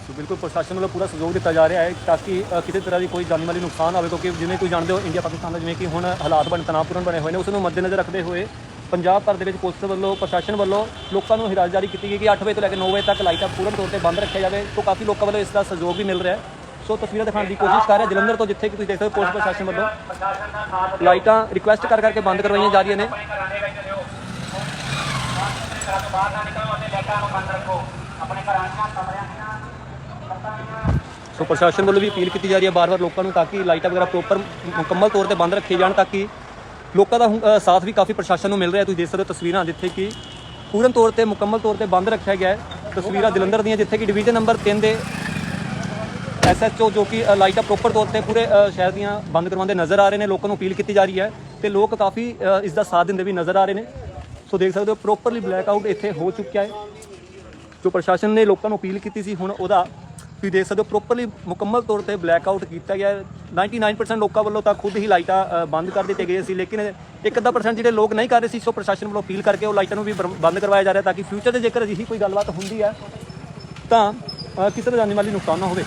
ਸੋ ਬਿਲਕੁਲ ਪ੍ਰਸ਼ਾਸਨ ਵੱਲੋਂ ਪੂਰਾ ਸਹਿਯੋਗ ਦਿੱਤਾ ਜਾ ਰਿਹਾ ਹੈ ਤਾਂ ਕਿ ਅ, ਕਿਸੇ ਤਰ੍ਹਾਂ ਦੀ ਕੋਈ ਜਾਨੀ ਮਾਲੀ ਨੁਕਸਾਨ ਨਾ ਹੋਵੇ ਕਿਉਂਕਿ ਜਿਵੇਂ ਤੁਸੀਂ ਜਾਣਦੇ ਹੋ ਇੰਡੀਆ ਪਾਕਿਸਤਾਨ ਦਾ ਜਿਵੇਂ ਕਿ ਹੁਣ ਹਾਲਾਤ ਬਣ ਤਣਾਅਪੂਰਨ ਬਣੇ ਹੋਏ ਨੇ ਉਸ ਨੂੰ ਮੱਦੇਨਜ਼ਰ ਰੱਖਦੇ ਹੋਏ ਪੰਜਾਬ ਭਰ ਦੇ ਵਿੱਚ ਪੁਲਿਸ ਵੱਲੋਂ ਪ੍ਰਸ਼ਾਸਨ ਵੱਲੋਂ ਲੋਕਾਂ ਨੂੰ ਹਿਦਾਇਤ ਜਾਰੀ ਕੀਤੀ ਗਈ ਕਿ 8 ਵਜੇ ਤੋਂ ਲੈ ਕੇ 9 ਵਜੇ ਤੱਕ ਲਾਈਟਾਂ ਪੂਰਨ ਤੌਰ ਤੇ ਬੰਦ ਰੱਖਿਆ ਜਾਵੇ ਸੋ ਕਾਫੀ ਲੋਕਾਂ ਵੱਲੋਂ ਇਸ ਦਾ ਸਹਿਯੋਗ ਵੀ ਮਿਲ ਰਿਹਾ ਹੈ। ਸੋ ਤਸਵੀਰਾਂ ਦਿਖਾਉਣ ਦੀ ਕੋਸ਼ਿਸ਼ ਕਰ ਰਿਹਾ ਜਲੰਧਰ ਤੋਂ ਜਿੱਥੇ ਕਿ ਤੁਸੀਂ ਦੇਖ ਸਕਦੇ ਹੋ ਪੁਲਿਸ ਪ੍ਰਸ਼ਾਸਨ ਵੱਲੋਂ ਲਾਈਟਾਂ ਰਿਕੁਐਸਟ ਕਰ ਕਰਕੇ ਬੰਦ ਕਰਵਾਈਆਂ ਜਾ ਰਹੀਆਂ ਨੇ। ਲਾਈਟਾਂ ਨੂੰ ਬੰਦ ਰੱਖੋ। ਆਪਣੇ ਘਰਾਂ ਦੀਆਂ ਕਮਰਿਆਂ ਦੀਆਂ ਸੋ ਪ੍ਰਸ਼ਾਸਨ ਵੱਲੋਂ ਵੀ ਅਪੀਲ ਕੀਤੀ ਜਾ ਰਹੀ ਹੈ ਬਾਰ-ਬਾਰ ਲੋਕਾਂ ਨੂੰ ਤਾਂ ਕਿ ਲਾਈਟਾਂ ਵਗੈਰਾ ਪ੍ਰੋਪਰ ਮੁਕੰਮਲ ਤੌਰ ਤੇ ਬੰਦ ਰੱਖੇ ਜਾਣ ਤਾਂ ਕਿ ਲੋਕਾਂ ਦਾ ਸਾਥ ਵੀ ਕਾਫੀ ਪ੍ਰਸ਼ਾਸਨ ਨੂੰ ਮਿਲ ਰਿਹਾ ਤੁਸੀਂ ਦੇਖ ਸਕਦੇ ਹੋ ਤਸਵੀਰਾਂ ਜਿੱਥੇ ਕਿ ਪੂਰਨ ਤੌਰ ਤੇ ਮੁਕੰਮਲ ਤੌਰ ਤੇ ਬੰਦ ਰੱਖਿਆ ਗਿਆ ਹੈ। ਤਸਵੀਰਾਂ ਜਲੰਧਰ ਦੀਆਂ ਜਿੱਥੇ ਕਿ ਡਿਵੀਜ਼ਨ ਨੰਬਰ 3 ਦੇ ਐਸਐਚਓ ਜੋ ਕਿ ਲਾਈਟਾਂ ਪ੍ਰੋਪਰ ਤੌਰ ਤੇ ਪੂਰੇ ਸ਼ਹਿਰ ਦੀਆਂ ਬੰਦ ਕਰਵਾਉਂਦੇ ਨਜ਼ਰ ਆ ਰਹੇ ਨੇ। ਲੋਕਾਂ ਨੂੰ ਅਪੀਲ ਕੀਤੀ ਜਾ ਰਹੀ ਹੈ ਤੇ ਲੋਕ ਕਾਫੀ ਇਸ ਦਾ ਸਾਥ ਦਿੰਦੇ ਵੀ ਨਜ਼ਰ ਆ ਰਹੇ ਨੇ। ਸੋ ਦੇਖ ਸਕਦੇ ਹੋ ਪ੍ਰੋਪਰਲੀ ਬਲੈਕ ਆਊਟ ਇੱਥੇ ਹੋ ਚੁੱਕਿਆ ਹੈ। ਜੋ ਪ੍ਰਸ਼ਾਸਨ ਨੇ ਲੋਕਾਂ ਨੂੰ ਅਪੀਲ ਕੀਤੀ ਸੀ ਹੁਣ ਉਹਦਾ ਤੁਸੀਂ ਦੇਖ ਸਕਦੇ ਹੋ ਪ੍ਰੋਪਰਲੀ ਮੁਕੰਮਲ ਤੌਰ ਤੇ ਬਲੈਕ ਆਊਟ ਕੀਤਾ ਗਿਆ ਹੈ। 99% ਲੋਕਾਂ ਵੱਲੋਂ ਤਾਂ ਖੁਦ ਹੀ ਲਾਈਟਾਂ ਬੰਦ ਕਰ ਦਿੱਤੇ ਗਏ ਸੀ ਲੇਕਿਨ ਇੱਕ ਅੱਧਾ percent ਜਿਹੜੇ ਲੋਕ ਨਹੀਂ ਕਰ ਰਹੇ ਸੀ ਸੋ ਪ੍ਰਸ਼ਾਸਨ ਵੱਲੋਂ ਅਪੀਲ ਕਰਕੇ ਉਹ ਲਾਈਟਾਂ ਨੂੰ ਵੀ ਬਰ- ਬੰਦ ਕਰਵਾਇਆ ਜਾ ਰਿਹਾ ਤਾਂ ਕਿ ਫਿਊਚਰ 'ਚ ਜੇਕਰ ਅਜਿਹੀ ਕੋਈ ਗੱਲਬਾਤ ਹੁੰਦੀ ਹੈ ਤਾਂ ਅ, ਕਿਸੇ ਦਾ ਜਾਨੀ ਮਾਲੀ ਨੁਕਸਾਨ ਨਾ ਹੋਵੇ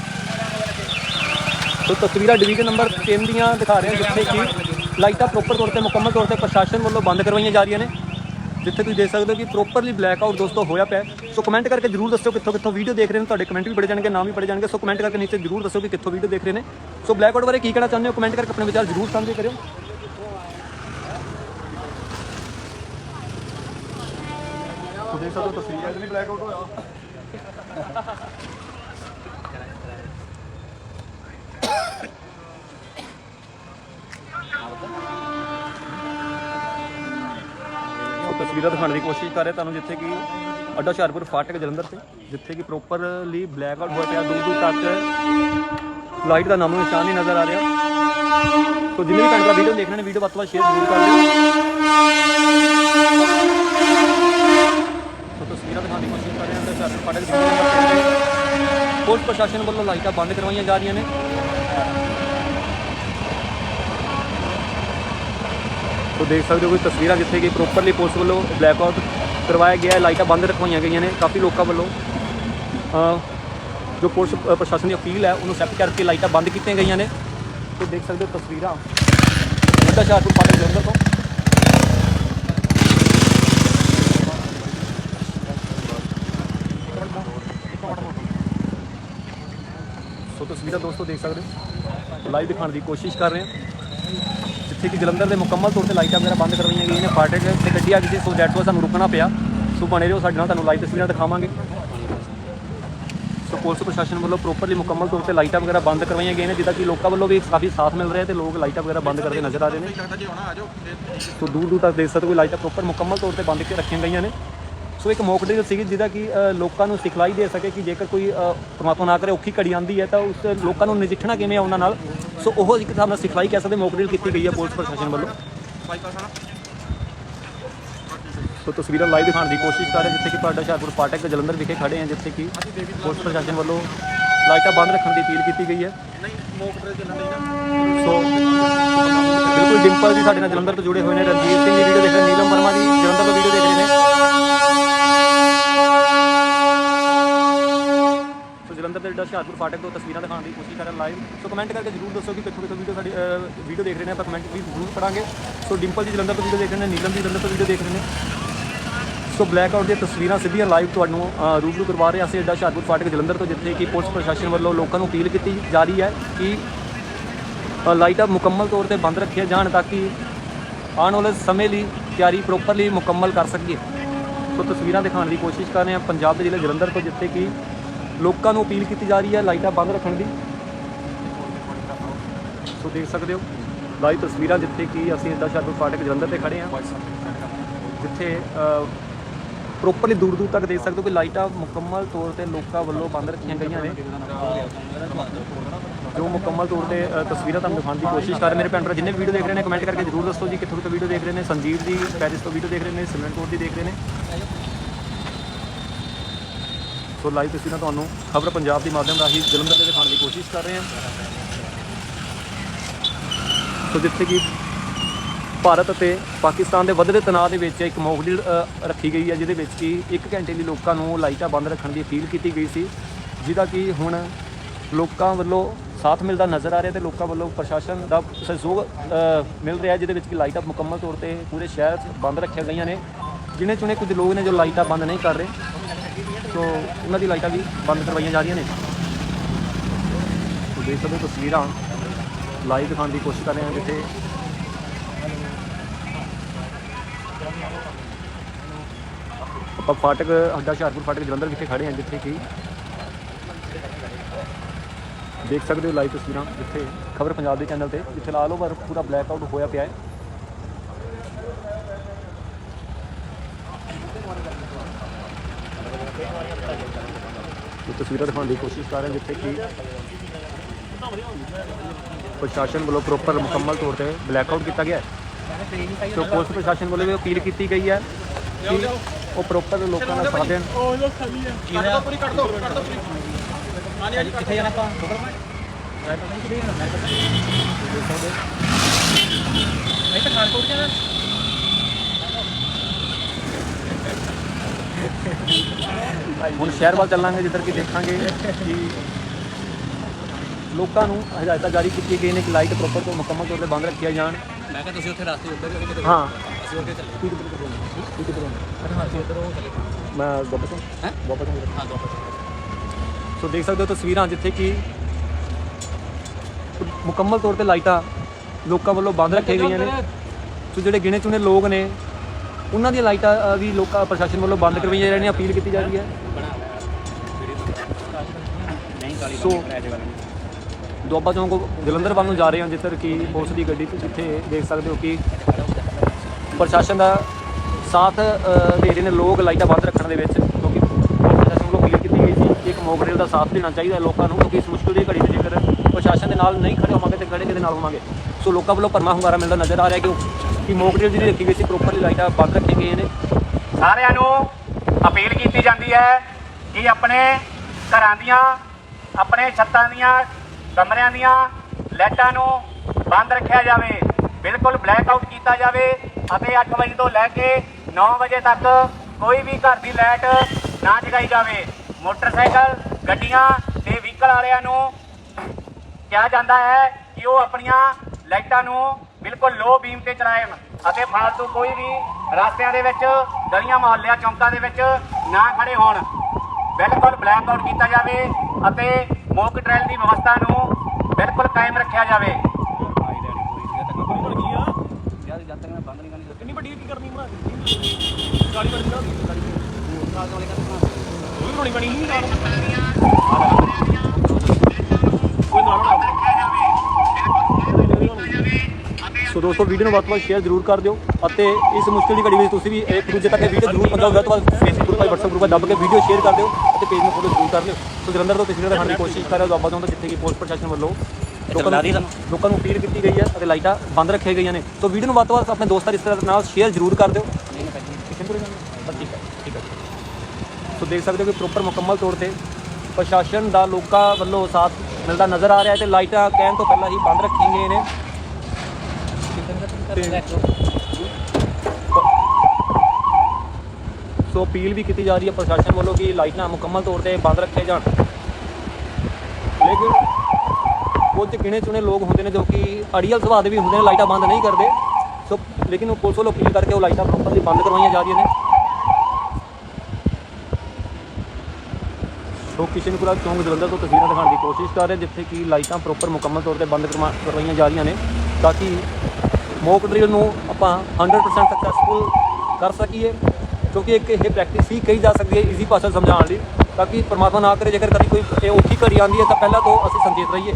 ਸੋ ਤਸਵੀਰਾਂ ਡਿਵੀਜ਼ਨ ਨੰਬਰ 3 ਦੀਆਂ ਦਿਖਾ ਰਹੇ ਹਾਂ ਜਿੱਥੇ ਕਿ ਲਾਈਟਾਂ ਪ੍ਰੋਪਰ ਤੌਰ ਤੇ ਮੁਕੰਮਲ ਤੌਰ ਤੇ ਪ੍ਰਸ਼ਾਸਨ ਵੱਲੋਂ ਬੰਦ ਕਰਵਾਈਆਂ ਜਾ ਰਹੀਆਂ ਨੇ ਜਿੱਥੇ ਤੁਸੀਂ ਦੇਖ ਸਕਦੇ ਹੋ ਕਿ ਪ੍ਰੋਪਰਲੀ ਬਲੈਕ ਆਊਟ ਦੋਸਤੋ ਹੋਇਆ ਪਿਆ ਸੋ ਕਮੈਂਟ ਕਰਕੇ ਜਰੂਰ ਦੱਸਿਓ ਕਿੱਥੋਂ ਕਿੱਥੋਂ ਵੀਡੀਓ ਦੇਖ ਰਹੇ ਨੇ। ਤੁਹਾਡੇ ਕਮੈਂਟ ਵੀ ਪੜੇ ਜਾਣਗੇ, ਨਾਮ ਵੀ ਪੜੇ ਜਾਣਗੇ। ਸੋ ਕਮੈਂਟ ਕਰਕੇ ਨੀਚੇ ਜਰੂਰ ਦੱਸਿਓ ਕਿ ਕਿੱਥੋਂ ਵੀਡੀਓ ਦੇਖ ਰਹੇ ਨੇ। ਸੋ ਬਲੈਕ ਆਊਟ ਬਾਰੇ ਕੀ ਕਹਿਣਾ ਚਾਹੁੰਦੇ ਹੋ? ਕਮੈਂਟ ਕਰਕੇ ਆਪਣੇ ਵਿਚਾਰ ਜਰੂਰ ਸਾਂਝੇ ਕਰਿਓ। ਦੇਖ ਸਕਦੇ ਹੋ ਤਸਵੀਰਾਂ ਇਹਦੇ ਨਹੀਂ ਬਲੈਕ ਆਊਟ ਹੋਇਆ ਸੋ ਤਸਵੀਰਾਂ ਦਿਖਾਉਣ ਦੀ ਕੋਸ਼ਿਸ਼ ਕਰ ਰਹੇ ਤੁਹਾਨੂੰ ਜਿੱਥੇ ਕਿ ਅੱਡਾ ਹੁਸ਼ਿਆਰਪੁਰ ਫਾਟਕ ਜਲੰਧਰ ਤੇ, ਜਿੱਥੇ ਕਿ ਪ੍ਰੋਪਰਲੀ ਬਲੈਕ ਆਊਟ ਹੋਇਆ ਪਿਆ, ਦੂਰ ਦੂਰ ਤੱਕ ਲਾਈਟ ਦਾ ਨਾਮੋ ਨਿਸ਼ਾਨ ਨਹੀਂ ਨਜ਼ਰ ਆ ਰਿਹਾ। ਸੋ ਜਿੰਨੇ ਵੀ ਭੈਣ ਭਰਾ ਵੀਡੀਓ ਦੇਖ ਰਹੇ ਨੇ ਵੀਡੀਓ ਵੱਧ ਤੋਂ ਵੱਧ ਸ਼ੇਅਰ ਜ਼ਰੂਰ ਕਰ ਦਿਓ। ਸੋ ਤਸਵੀਰਾਂ ਦਿਖਾਉਣ ਦੀ ਕੋਸ਼ਿਸ਼ ਕਰ ਰਹੇ ਹਾਂ ਤੇ ਹੁਸ਼ਿਆਰਪੁਰ ਫਾਟਕ ਦੀ ਨੰਬਰ 3 ਤੇ ਪੁਲਿਸ ਪ੍ਰਸ਼ਾਸਨ ਵੱਲੋਂ ਲਾਈਟਾਂ ਬੰਦ ਕਰਵਾਈਆਂ ਜਾ ਰਹੀਆਂ ਨੇ। ਤੋ ਦੇਖ ਸਕਦੇ ਹੋ ਕਿ ਤਸਵੀਰਾਂ ਜਿੱਥੇ ਕਿ ਪ੍ਰੋਪਰਲੀ ਪੁਲਿਸ ਵੱਲੋਂ ਬਲੈਕ ਆਊਟ ਕਰਵਾਇਆ ਗਿਆ ਹੈ। ਲਾਈਟਾਂ ਬੰਦ ਰਖਵਾਈਆਂ ਗਈਆਂ ਨੇ ਕਾਫੀ ਲੋਕਾਂ ਵੱਲੋਂ। ਜੋ ਪੁਲਿਸ ਪ੍ਰਸ਼ਾਸਨ ਦੀ ਅਪੀਲ ਹੈ, ਉਹਨੂੰ ਐਕਸੈਪਟ ਕਰਕੇ ਲਾਈਟਾਂ ਬੰਦ ਕੀਤੀਆਂ ਗਈਆਂ ਨੇ। ਤੋ ਦੇਖ ਸਕਦੇ ਹੋ ਤਸਵੀਰਾਂ। ਅੱਡਾ ਸ਼ਾਹਪੁਰ ਫਾਟਕ ਜਲੰਧਰ ਤੋਂ। ਸੋ ਤਸਵੀਰਾਂ ਦੋਸਤੋ ਦੇਖ ਸਕਦੇ ਹੋ। ਲਾਈਵ ਦਿਖਾਉਣ ਦੀ ਕੋਸ਼ਿਸ਼ ਕਰ ਰਹੇ ਹਾਂ। ਜਿੱਥੇ ਕਿ ਜਲੰਧਰ ਦੇ ਮੁਕੰਮਲ ਤੌਰ ਤੇ ਲਾਈਟਾਂ ਵਗੈਰਾ ਬੰਦ ਕਰਵਾਈਆਂ ਗਈਆਂ ਨੇ, ਫਾਟਕ ਤੇ ਗੱਡੀ ਆ ਗਈ ਸੀ, ਸੋ ਡੈਟ ਸਾਨੂੰ ਰੁਕਣਾ ਪਿਆ। ਸੋ ਬਣੇ ਰਹੋ, ਸਾਡੇ ਨਾਲ ਤੁਹਾਨੂੰ ਲਾਈਵ ਤਸਵੀਰਾਂ ਦਿਖਾਵਾਂਗੇ। ਸੋ ਪੁਲਿਸ ਪ੍ਰਸ਼ਾਸਨ ਵੱਲੋਂ ਪ੍ਰੋਪਰਲੀ ਮੁਕੰਮਲ ਤੌਰ ਤੇ ਲਾਈਟਾਂ ਵਗੈਰਾ ਬੰਦ ਕਰਵਾਈਆਂ ਗਈਆਂ ਨੇ, ਜਿੱਦਾਂ ਕਿ ਲੋਕਾਂ ਵੱਲੋਂ ਵੀ ਕਾਫੀ ਸਾਥ ਮਿਲ ਰਿਹਾ ਤੇ ਲੋਕ ਲਾਈਟਾਂ ਵਗੈਰਾ ਬੰਦ ਕਰਦੇ ਨਜ਼ਰ ਆ ਰਹੇ ਨੇ। ਸੋ ਦੂਰ ਦੂਰ ਤੱਕ ਦੇਖ ਸਕਦੇ ਹੋ ਕਿ ਲਾਈਟਾਂ ਪ੍ਰੋਪਰ ਮੁਕੰਮਲ ਤੌਰ ਤੇ ਬੰਦ ਕੇ ਰੱਖੀਆਂ ਗਈਆਂ ਨੇ। ਸੋ ਇੱਕ ਮੌਕ ਡਰਿਲ ਸੀਗੀ ਜਿਹਦਾ ਕਿ ਲੋਕਾਂ ਨੂੰ ਸਿਖਲਾਈ ਦੇ ਸਕੇ ਕਿ ਜੇਕਰ ਕੋਈ ਪਰਮਾਤਮਾ ਨਾ ਕਰੇ, ਔਖੀ ਘੜੀ ਆਉਂਦੀ ਹੈ ਤਾਂ ਉਸ ਲੋਕਾਂ ਨੂੰ ਨਜਿੱਠਣਾ ਕਿਵੇਂ ਆ ਉਹਨਾਂ ਨਾਲ? ਸੋ ਉਹ ਇੱਕ ਹਿਸਾਬ ਨਾਲ ਸਿਖਲਾਈ ਕਹਿ ਸਕਦੇ, ਮੌਕ ਡਰਿਲ ਕੀਤੀ ਗਈ ਹੈ ਪੁਲਿਸ ਪ੍ਰਸ਼ਾਸਨ ਵੱਲੋਂ। ਸੋ ਤਸਵੀਰਾਂ ਲਾਈਵ ਦਿਖਾਉਣ ਦੀ ਕੋਸ਼ਿਸ਼ ਕਰ ਰਹੇ ਜਿੱਥੇ ਕਿ ਤੁਹਾਡਾ ਹੁਸ਼ਿਆਰਪੁਰ ਫਾਟਕ ਜਲੰਧਰ ਵਿਖੇ ਖੜੇ ਹਾਂ, ਜਿੱਥੇ ਕਿ ਪੁਲਿਸ ਪ੍ਰਸ਼ਾਸਨ ਵੱਲੋਂ ਲਾਈਟਾਂ ਬੰਦ ਰੱਖਣ ਦੀ ਅਪੀਲ ਕੀਤੀ ਗਈ ਹੈ। ਸੋ ਬਿਲਕੁਲ ਡਿੰਪਲ ਜੀ ਸਾਡੇ ਨਾਲ ਜਲੰਧਰ ਤੋਂ ਜੁੜੇ ਹੋਏ ਨੇ, ਰਣਜੀਤ ਸਿੰਘ ਦੀ ਵੀਡੀਓ ਦੇਖ ਰਹੇ ਨੀਲਮ ਵਰਮਾ ਜੀ ਜਲੰਧਰ ਤੋਂ ਵੀਡੀਓ ਦੇਖ ਰਹੇ ਨੇ। ਸੋ ਜਲੰਧਰ ਦੇ ਹੁਸ਼ਿਆਰਪੁਰ ਫਾਟਕ ਤੋਂ ਤਸਵੀਰਾਂ ਦਿਖਾਉਣ ਦੀ ਕੋਸ਼ਿਸ਼ ਕਰ ਲਾਈਵ ਸੋ ਕਮੈਂਟ ਕਰਕੇ ਜਰੂਰ ਦੱਸੋ ਕਿ ਕਿੱਥੋਂ ਕਿੱਥੋਂ ਵੀਡੀਓ ਸਾਡੀ ਵੀਡੀਓ ਦੇਖ ਰਹੇ ਨੇ, ਆਪਾਂ ਕਮੈਂਟ ਵੀ ਜ਼ਰੂਰ ਪੜਾਂਗੇ ਸੋ ਡਿੰਪਲ ਜੀ, ਜਲੰਧਰ ਤੋਂ ਵੀਡੀਓ ਦੇਖ ਰਹੇ ਨੇ ਨੀਲਮ ਜੀ, ਜਲੰਧਰ ਤੋਂ ਵੀਡੀਓ ਦੇਖ ਰਹੇ ਨੇ। ਸੋ ਬਲੈਕ ਆਊਟ ਦੀਆਂ ਤਸਵੀਰਾਂ ਸਿੱਧੀਆਂ ਲਾਈਵ ਤੁਹਾਨੂੰ ਰੂਬਰੂ ਕਰਵਾ ਰਹੇ ਹਾਂ ਅਸੀਂ ਅੱਡਾ ਹੁਸ਼ਿਆਰਪੁਰ ਫਾਟਕ ਜਲੰਧਰ ਤੋਂ, ਜਿੱਥੇ ਕਿ ਪੁਲਿਸ ਪ੍ਰਸ਼ਾਸਨ ਵੱਲੋਂ ਲੋਕਾਂ ਨੂੰ ਅਪੀਲ ਕੀਤੀ ਜਾ ਰਹੀ ਹੈ ਕਿ ਲਾਈਟਾਂ ਮੁਕੰਮਲ ਤੌਰ ਤੇ ਬੰਦ ਰੱਖੀਆਂ ਜਾਣ ਤਾਂ ਕਿ ਆਉਣ ਵਾਲੇ ਸਮੇਂ ਲਈ ਤਿਆਰੀ ਪ੍ਰੋਪਰਲੀ ਮੁਕੰਮਲ ਕਰ ਸਕੀਏ। ਸੋ ਤਸਵੀਰਾਂ ਦਿਖਾਉਣ ਦੀ ਕੋਸ਼ਿਸ਼ ਕਰ ਰਹੇ ਹਾਂ ਪੰਜਾਬ ਦੇ ਜ਼ਿਲ੍ਹੇ ਜਲੰਧਰ ਤੋਂ, ਜਿੱਥੇ ਕਿ ਲੋਕਾਂ ਨੂੰ ਅਪੀਲ ਕੀਤੀ ਜਾ ਰਹੀ ਹੈ ਲਾਈਟਾਂ ਬੰਦ ਰੱਖਣ ਦੀ। ਸੋ ਦੇਖ ਸਕਦੇ ਹੋ, ਲਾਈਵ ਤਸਵੀਰਾਂ ਜਿੱਥੇ ਕਿ ਅਸੀਂ ਇੱਦਾਂ ਹੁਸ਼ਿਆਰਪੁਰ ਫਾਟਕ ਜਲੰਧਰ ਤੇ ਖੜੇ ਹਾਂ, ਜਿੱਥੇ ਪ੍ਰੋਪਰਲੀ ਦੂਰ ਦੂਰ ਤੱਕ ਦੇਖ ਸਕਦੇ ਹੋ ਕਿ ਲਾਈਟਾਂ ਮੁਕੰਮਲ ਤੌਰ ਤੇ ਲੋਕਾਂ ਵੱਲੋਂ ਬੰਦ ਰੱਖੀਆਂ ਗਈਆਂ ਨੇ। ਜੋ ਮੁਕੰਮਲ ਤੌਰ ਤੇ ਤਸਵੀਰਾਂ ਤੁਹਾਨੂੰ ਦਿਖਾਉਣ ਦੀ ਕੋਸ਼ਿਸ਼ ਕਰ ਰਹੇ ਮੇਰੇ ਭੈਣ ਭਰਾ, ਜਿੰਨੇ ਵੀਡੀਓ ਦੇਖ ਰਹੇ ਨੇ ਕਮੈਂਟ ਕਰਕੇ ਜਰੂਰ ਦੱਸੋ ਜੀ, ਕਿੱਥੋਂ ਕਿੱਥੋਂ ਵੀਡੀਓ ਦੇਖ ਰਹੇ ਨੇ, ਸੰਜੀਵ ਜੀ, ਪੈਰਿਸ ਤੋਂ ਵੀਡੀਓ ਦੇਖ ਰਹੇ ਨੇ ਸਿਮਰਨਪੁਰ ਦੀ ਦੇਖ ਰਹੇ ਨੇ। ਸੋ ਲਾਈਵ ਤਸਵੀਰਾਂ ਤੁਹਾਨੂੰ ਖਬਰ ਪੰਜਾਬ ਦੀ ਮਾਧਿਅਮ ਰਾਹੀਂ ਜਲੰਧਰ ਦੇ ਦਿਖਾਉਣ ਦੀ ਕੋਸ਼ਿਸ਼ ਕਰ ਰਹੇ ਹਾਂ। ਸੋ ਜਿੱਥੇ ਕਿ ਭਾਰਤ ਅਤੇ ਪਾਕਿਸਤਾਨ ਦੇ ਵੱਧਦੇ ਤਣਾਅ ਦੇ ਵਿੱਚ ਇੱਕ ਮੌਕ ਡਿਲ ਰੱਖੀ ਗਈ ਹੈ, ਜਿਹਦੇ ਵਿੱਚ ਕਿ 1 ਘੰਟੇ ਲਈ ਲੋਕਾਂ ਨੂੰ ਲਾਈਟਾਂ ਬੰਦ ਰੱਖਣ ਦੀ ਅਪੀਲ ਕੀਤੀ ਗਈ ਸੀ, ਜਿਹਦਾ ਕਿ ਹੁਣ ਲੋਕਾਂ ਵੱਲੋਂ ਸਾਥ ਮਿਲਦਾ ਨਜ਼ਰ ਆ ਰਿਹਾ ਤੇ ਲੋਕਾਂ ਵੱਲੋਂ ਪ੍ਰਸ਼ਾਸਨ ਦਾ ਸਹਿਯੋਗ ਮਿਲ ਰਿਹਾ, ਜਿਹਦੇ ਵਿੱਚ ਕਿ ਲਾਈਟਾਂ ਮੁਕੰਮਲ ਤੌਰ ਤੇ ਪੂਰੇ ਸ਼ਹਿਰ 'ਚ ਬੰਦ ਰੱਖੀਆਂ ਗਈਆਂ ਨੇ। ਜਿਨੇ ਚੁਣੇ ਕੁਝ ਲੋਕ ਨੇ ਜੋ ਲਾਈਟਾਂ ਬੰਦ ਨਹੀਂ ਕਰ ਰਹੇ। ਸੋ ਉਹਨਾਂ ਦੀ ਲਾਈਟਾਂ ਵੀ ਬੰਦ ਕਰਵਾਈਆਂ ਜਾ ਰਹੀਆਂ ਨੇ। ਸੋ ਦੇਖ ਸਕਦੇ ਹੋ ਤਸਵੀਰਾਂ। ਲਾਈਵ ਦਿਖਾਉਣ ਦੀ ਕੋਸ਼ਿਸ਼ ਕਰ ਰਹੇ ਹਾਂ ਜਿੱਥੇ ਆਪਾਂ ਫਾਟਕ, ਅੱਡਾ ਹੁਸ਼ਿਆਰਪੁਰ ਫਾਟਕ ਜਲੰਧਰ ਵਿਖੇ ਖੜੇ ਹਾਂ ਜਿੱਥੇ ਕਿ ਦੇਖ ਸਕਦੇ ਹੋ ਲਾਈਵ ਤਸਵੀਰਾਂ ਜਿੱਥੇ ਖਬਰ ਪੰਜਾਬ ਦੇ ਚੈਨਲ ਤੇ, ਜਿੱਥੇ ਲਾਲ ਓਵਰ ਪੂਰਾ ਬਲੈਕ ਆਊਟ ਹੋਇਆ ਪਿਆ ਹੈ। ਇਹ ਤਸਵੀਰਾਂ ਦਿਖਾਉਣ ਦੀ ਕੋਸ਼ਿਸ਼ ਕਰ ਰਹੇ ਜਿੱਥੇ ਕਿ ਪ੍ਰਸ਼ਾਸਨ ਵੱਲੋਂ ਪ੍ਰੋਪਰ ਮੁਕੰਮਲ ਤੌਰ ਤੇ ਬਲੈਕ ਆਊਟ ਕੀਤਾ ਗਿਆ ਹੈ। ਸੋ ਪੁਲਿਸ ਪ੍ਰਸ਼ਾਸਨ ਵੱਲੋਂ ਵੀ ਅਪੀਲ ਕੀਤੀ ਗਈ ਹੈ ਕਿ ਉਹ ਪ੍ਰੋਪਰ ਲੋਕਾਂ ਦਾ ਸਾਥ ਦੇਣ। ਹੁਣ ਸ਼ਹਿਰ ਵੱਲ ਚੱਲਾਂਗੇ ਜਿੱਧਰ ਕਿ ਦੇਖਾਂਗੇ ਕਿ ਲੋਕਾਂ ਨੂੰ ਹਦਾਇਤਾਂ ਜਾਰੀ ਕੀਤੀ ਗਈ ਨੇ ਕਿ ਲਾਈਟ ਪ੍ਰੋਪਰ ਤੋਂ ਮੁਕੰਮਲ ਤੌਰ ਤੇ ਬੰਦ ਰੱਖੀਆਂ ਜਾਣ। ਮੈਂ ਕਿਹਾ ਤੁਸੀਂ ਉੱਥੇ ਰਸਤੇ ਉੱਧਰ ਵੀ ਕਿਤੇ ਹਾਂ। ਅਸੀਂ ਉੱਥੇ ਚੱਲੇ। ਠੀਕ ਹੈ ਠੀਕ ਹੈ ਅਸੀਂ ਉੱਧਰ ਉਹ ਚਲੇ। ਮੈਂ ਵਾਪਸ ਆਉਂ ਹੈਂ? ਵਾਪਸ ਆਉਂ ਹਾਂ ਵਾਪਸ ਸੋ ਦੇਖ ਸਕਦੇ ਹੋ ਤਸਵੀਰਾਂ ਜਿੱਥੇ ਕਿ ਮੁਕੰਮਲ ਤੌਰ ਤੇ ਲਾਈਟਾਂ ਲੋਕਾਂ ਵੱਲੋਂ ਬੰਦ ਰੱਖੀਆਂ ਗਈਆਂ ਨੇ। ਸੋ ਜਿਹੜੇ ਗਿਣੇ ਚੁਣੇ ਲੋਕ ਨੇ ਉਹਨਾਂ ਦੀਆਂ ਲਾਈਟਾਂ ਅ, ਵੀ ਲੋਕਾਂ ਪ੍ਰਸ਼ਾਸਨ ਵੱਲੋਂ ਬੰਦ ਕਰਵਾਈਆਂ ਜਾ ਰਹੀਆਂ ਅਪੀਲ ਕੀਤੀ ਜਾ ਰਹੀ ਹੈ। ਨਹੀਂ ਕਾਲੀ ਸੋ ਦੁਆਬਾ ਚੌਂਕ ਜਲੰਧਰ ਵੱਲ ਨੂੰ ਜਾ ਰਹੇ ਹਾਂ ਜਿੱਧਰ ਕਿ ਪੁਲਿਸ ਦੀ ਗੱਡੀ ਜਿੱਥੇ ਦੇਖ ਸਕਦੇ ਹੋ ਕਿ ਪ੍ਰਸ਼ਾਸਨ ਦਾ ਸਾਥ ਅ, ਦੇ ਰਹੇ ਨੇ ਲੋਕ ਲਾਈਟਾਂ ਬੰਦ ਰੱਖਣ ਦੇ ਵਿੱਚ ਕਿਉਂਕਿ ਪ੍ਰਸ਼ਾਸਨ ਵੱਲੋਂ ਅਪੀਲ ਕੀਤੀ ਗਈ ਸੀ ਕਿ ਇੱਕ ਮੋਗਰੇਲ ਦਾ ਸਾਥ ਦੇਣਾ ਚਾਹੀਦਾ ਹੈ ਲੋਕਾਂ ਨੂੰ ਕਿਉਂਕਿ ਇਸ ਮੁਸ਼ਕਿਲ ਦੀ ਘੜੀ 'ਚ ਜੇਕਰ ਪ੍ਰਸ਼ਾਸਨ ਦੇ ਨਾਲ ਨਹੀਂ ਖੜੇ ਹੋਵਾਂਗੇ ਤੇ ਖੜੇ ਕਿਹਦੇ ਨਾਲ ਹੋਵਾਂਗੇ? ਸੋ ਲੋਕਾਂ ਵੱਲੋਂ ਭਰਮਾ ਹੁੰਗਾਰਾ ਮਿਲਦਾ ਨਜ਼ਰ ਆ ਰਿਹਾ ਕਿ ਕਿ ਮੋਗਰੇਲ ਜਿਹੜੀ ਰੱਖੀ ਗਈ ਸੀ ਪ੍ਰੋਪਰਲੀ ਲਾਈਟਾਂ ਬੰਦ ਰੱਖੀਆਂ ਗਈਆਂ ਨੇ। ਸਾਰਿਆਂ ਨੂੰ ਅਪੀਲ ਕੀਤੀ ਜਾਂਦੀ ਹੈ ਕਿ ਆਪਣੇ ਘਰਾਂ ਦੀਆਂ, ਆਪਣੇ ਛੱਤਾਂ ਦੀਆਂ, ਕਮਰਿਆਂ ਦੀਆਂ ਲਾਈਟਾਂ ਨੂੰ ਬੰਦ ਰੱਖਿਆ ਜਾਵੇ। ਬਿਲਕੁਲ ਬਲੈਕ ਆਊਟ ਕੀਤਾ ਜਾਵੇ ਅਤੇ 8 ਵਜੇ ਤੋਂ ਲੈ ਕੇ 9 ਵਜੇ ਤੱਕ ਕੋਈ ਵੀ ਘਰ ਦੀ ਲਾਈਟ ਨਾ ਜਗਾਈ ਜਾਵੇ। ਮੋਟਰਸਾਈਕਲ, ਗੱਡੀਆਂ ਤੇ ਵਹੀਕਲ ਵਾਲਿਆਂ ਨੂੰ ਕਿਹਾ ਜਾਂਦਾ ਹੈ ਕਿ ਉਹ ਆਪਣੀਆਂ ਲਾਈਟਾਂ ਨੂੰ ਬਿਲਕੁਲ ਲੋ ਬੀਮ ਤੇ ਚਲਾਉਣ ਅਤੇ ਫਾਲਤੂ ਕੋਈ ਵੀ ਰਸਤਿਆਂ ਦੇ ਵਿੱਚ, ਗਲੀਆਂ, ਮੁਹੱਲਿਆਂ, ਚੌਂਕਾਂ ਦੇ ਵਿੱਚ ਨਾ ਖੜੇ ਹੋਣ। ਬਿਲਕੁਲ ਬਲੈਕ ਆਊਟ ਕੀਤਾ ਜਾਵੇ ਅਤੇ ਮੋਕ ਟ੍ਰੇਲ ਦੀ ਵਿਵਸਥਾ ਨੂੰ ਬਿਲਕੁਲ ਕਾਇਮ ਰੱਖਿਆ ਜਾਵੇ। ਯਾਰ ਜਦ ਤੱਕ ਮੈਂ ਬੰਦ ਨਹੀਂ ਕਰਨੀ ਕਿੰਨੀ ਵੱਡੀ ਕੀ ਕਰਨੀ ਬਣਾ ਗਾੜੀ ਬਣੀ ਨਾ ਕਾਲ ਵਾਲੇ ਕਰਨਾ ਉਹ ਵੀ ਬਣਾਉਣੀ ਬਣੀ ਨਹੀਂ ਨਾਲ ਕੋਈ ਨਾਲ ਸੋ ਦੋਸਤੋ ਵੀਡੀਓ ਨੂੰ ਵੱਧ ਤੋਂ ਵੱਧ ਸ਼ੇਅਰ ਜ਼ਰੂਰ ਕਰ ਦਿਓ ਅਤੇ ਇਸ ਮੁਸ਼ਕਿਲ ਦੀ ਘੜੀ ਵਿੱਚ ਤੁਸੀਂ ਵੀ ਇੱਕ ਦੂਜੇ ਤੱਕ ਇਹ ਵੀਡੀਓ ਜ਼ਰੂਰ ਪਹੁੰਚਾਓ। ਵੱਧ ਤੋਂ ਵੱਧ ਫੇਸਬੁੱਕ ਗਰੁੱਪ WhatsApp ਗਰੁੱਪ ਦੱਬ ਕੇ ਵੀਡੀਓ ਸ਼ੇਅਰ ਕਰ ਦਿਓ ਅਤੇ ਪੇਜ ਨੂੰ ਫੋਲੋ ਜ਼ਰੂਰ ਕਰ ਲਿਓ। ਸੋ ਜਲੰਧਰ ਤੋਂ ਤਸਵੀਰਾਂ ਦਿਖਾਉਣ ਦੀ ਕੋਸ਼ਿਸ਼ ਕਰ ਰਿਹਾ ਦੁਆਬਾ ਤੋਂ ਜਿੱਥੇ ਕਿ ਪੁਲਿਸ ਪ੍ਰਸ਼ਾਸਨ ਵੱਲੋਂ ਲੋਕਾਂ ਨੂੰ ਅਪੀਲ ਕੀਤੀ ਗਈ ਹੈ ਅਤੇ ਲਾਈਟਾਂ ਬੰਦ ਰੱਖੀਆਂ ਗਈਆਂ ਨੇ। ਸੋ ਵੀਡੀਓ ਨੂੰ ਵੱਧ ਤੋਂ ਵੱਧ ਆਪਣੇ ਦੋਸਤਾਂ ਰਿਸ਼ਤੇਦਾਰਾਂ ਨਾਲ ਸ਼ੇਅਰ ਜ਼ਰੂਰ ਕਰ ਦਿਓ। ਹੈ? ਠੀਕ ਹੈ ਸੋ ਦੇਖ ਸਕਦੇ ਹੋ ਕਿ ਪ੍ਰੋਪਰ ਮੁਕੰਮਲ ਤੌਰ ਤੇ ਪ੍ਰਸ਼ਾਸਨ ਦਾ ਲੋਕਾਂ ਵੱਲੋਂ ਸਾਥ ਮਿਲਦਾ ਨਜ਼ਰ ਆ ਰਿਹਾ ਹੈ ਤੇ ਲਾਈਟਾਂ ਕਹਿਣ ਤੋਂ ਪਹਿਲਾਂ ਹੀ ਬੰਦ ਰੱਖੀਆਂ ਗਈਆਂ ਨੇ। ਸੋ ਅਪੀਲ ਵੀ ਕੀਤੀ ਜਾ ਰਹੀ ਹੈ ਪ੍ਰਸ਼ਾਸਨ ਵੱਲੋਂ ਕਿ ਲਾਈਟਾਂ ਮੁਕੰਮਲ ਤੌਰ ਤੇ ਬੰਦ ਰੱਖੇ ਜਾਣ। ਲੇਕਿਨ ਕੁਝ ਗਿਣੇ ਚੁਣੇ ਲੋਕ ਹੁੰਦੇ ਨੇ ਜੋ ਕਿ ਅੜੀਅਲ ਸੁਭਾਅ ਦੇ ਵੀ ਹੁੰਦੇ ਨੇ, ਲਾਈਟਾਂ ਬੰਦ ਨਹੀਂ ਕਰਦੇ। ਸੋ ਲੇਕਿਨ ਉਹ ਪੁਲਿਸ ਵੱਲੋਂ ਅਪੀਲ ਕਰਕੇ ਉਹ ਲਾਈਟਾਂ ਪ੍ਰੋਪਰਲੀ ਬੰਦ ਕਰਵਾਈਆਂ ਜਾ ਰਹੀਆਂ ਨੇ। ਸੋ ਕਿਸ਼ਨਪੁਰਾ ਚੌਂਕ ਜਲੰਧਰ ਤੋਂ ਤਸਵੀਰਾਂ ਦਿਖਾਉਣ ਦੀ ਕੋਸ਼ਿਸ਼ ਕਰ ਰਹੇ ਜਿੱਥੇ ਕਿ ਲਾਈਟਾਂ ਪ੍ਰੋਪਰ ਮੁਕੰਮਲ ਤੌਰ ਤੇ ਬੰਦ ਕਰਵਾ- ਕਰਵਾਈਆਂ ਜਾ ਰਹੀਆਂ ਨੇ, ਤਾਂ ਕਿ ਮੋਕ ਡਰਿਲ ਨੂੰ ਆਪਾਂ 100% ਸਕਸੈਸਫੁਲ ਕਰ ਸਕੀਏ, ਕਿਉਂਕਿ ਇੱਕ ਇਹ ਪ੍ਰੈਕਟਿਸ ਹੀ ਕਹੀ ਜਾ ਸਕਦੀ ਹੈ ਈਜ਼ੀ ਭਾਸ਼ਾ ਸਮਝਾਉਣ ਲਈ, ਤਾਂ ਕਿ ਪਰਮਾਤਮਾ ਨਾ ਕਰੇ, ਜੇਕਰ ਕਦੀ ਕੋਈ ਇਹ ਔਖੀ ਘੜੀ ਆਉਂਦੀ ਹੈ, ਤਾਂ ਪਹਿਲਾਂ ਤੋਂ ਅਸੀਂ ਸੰਕੇਤ ਰਹੀਏ।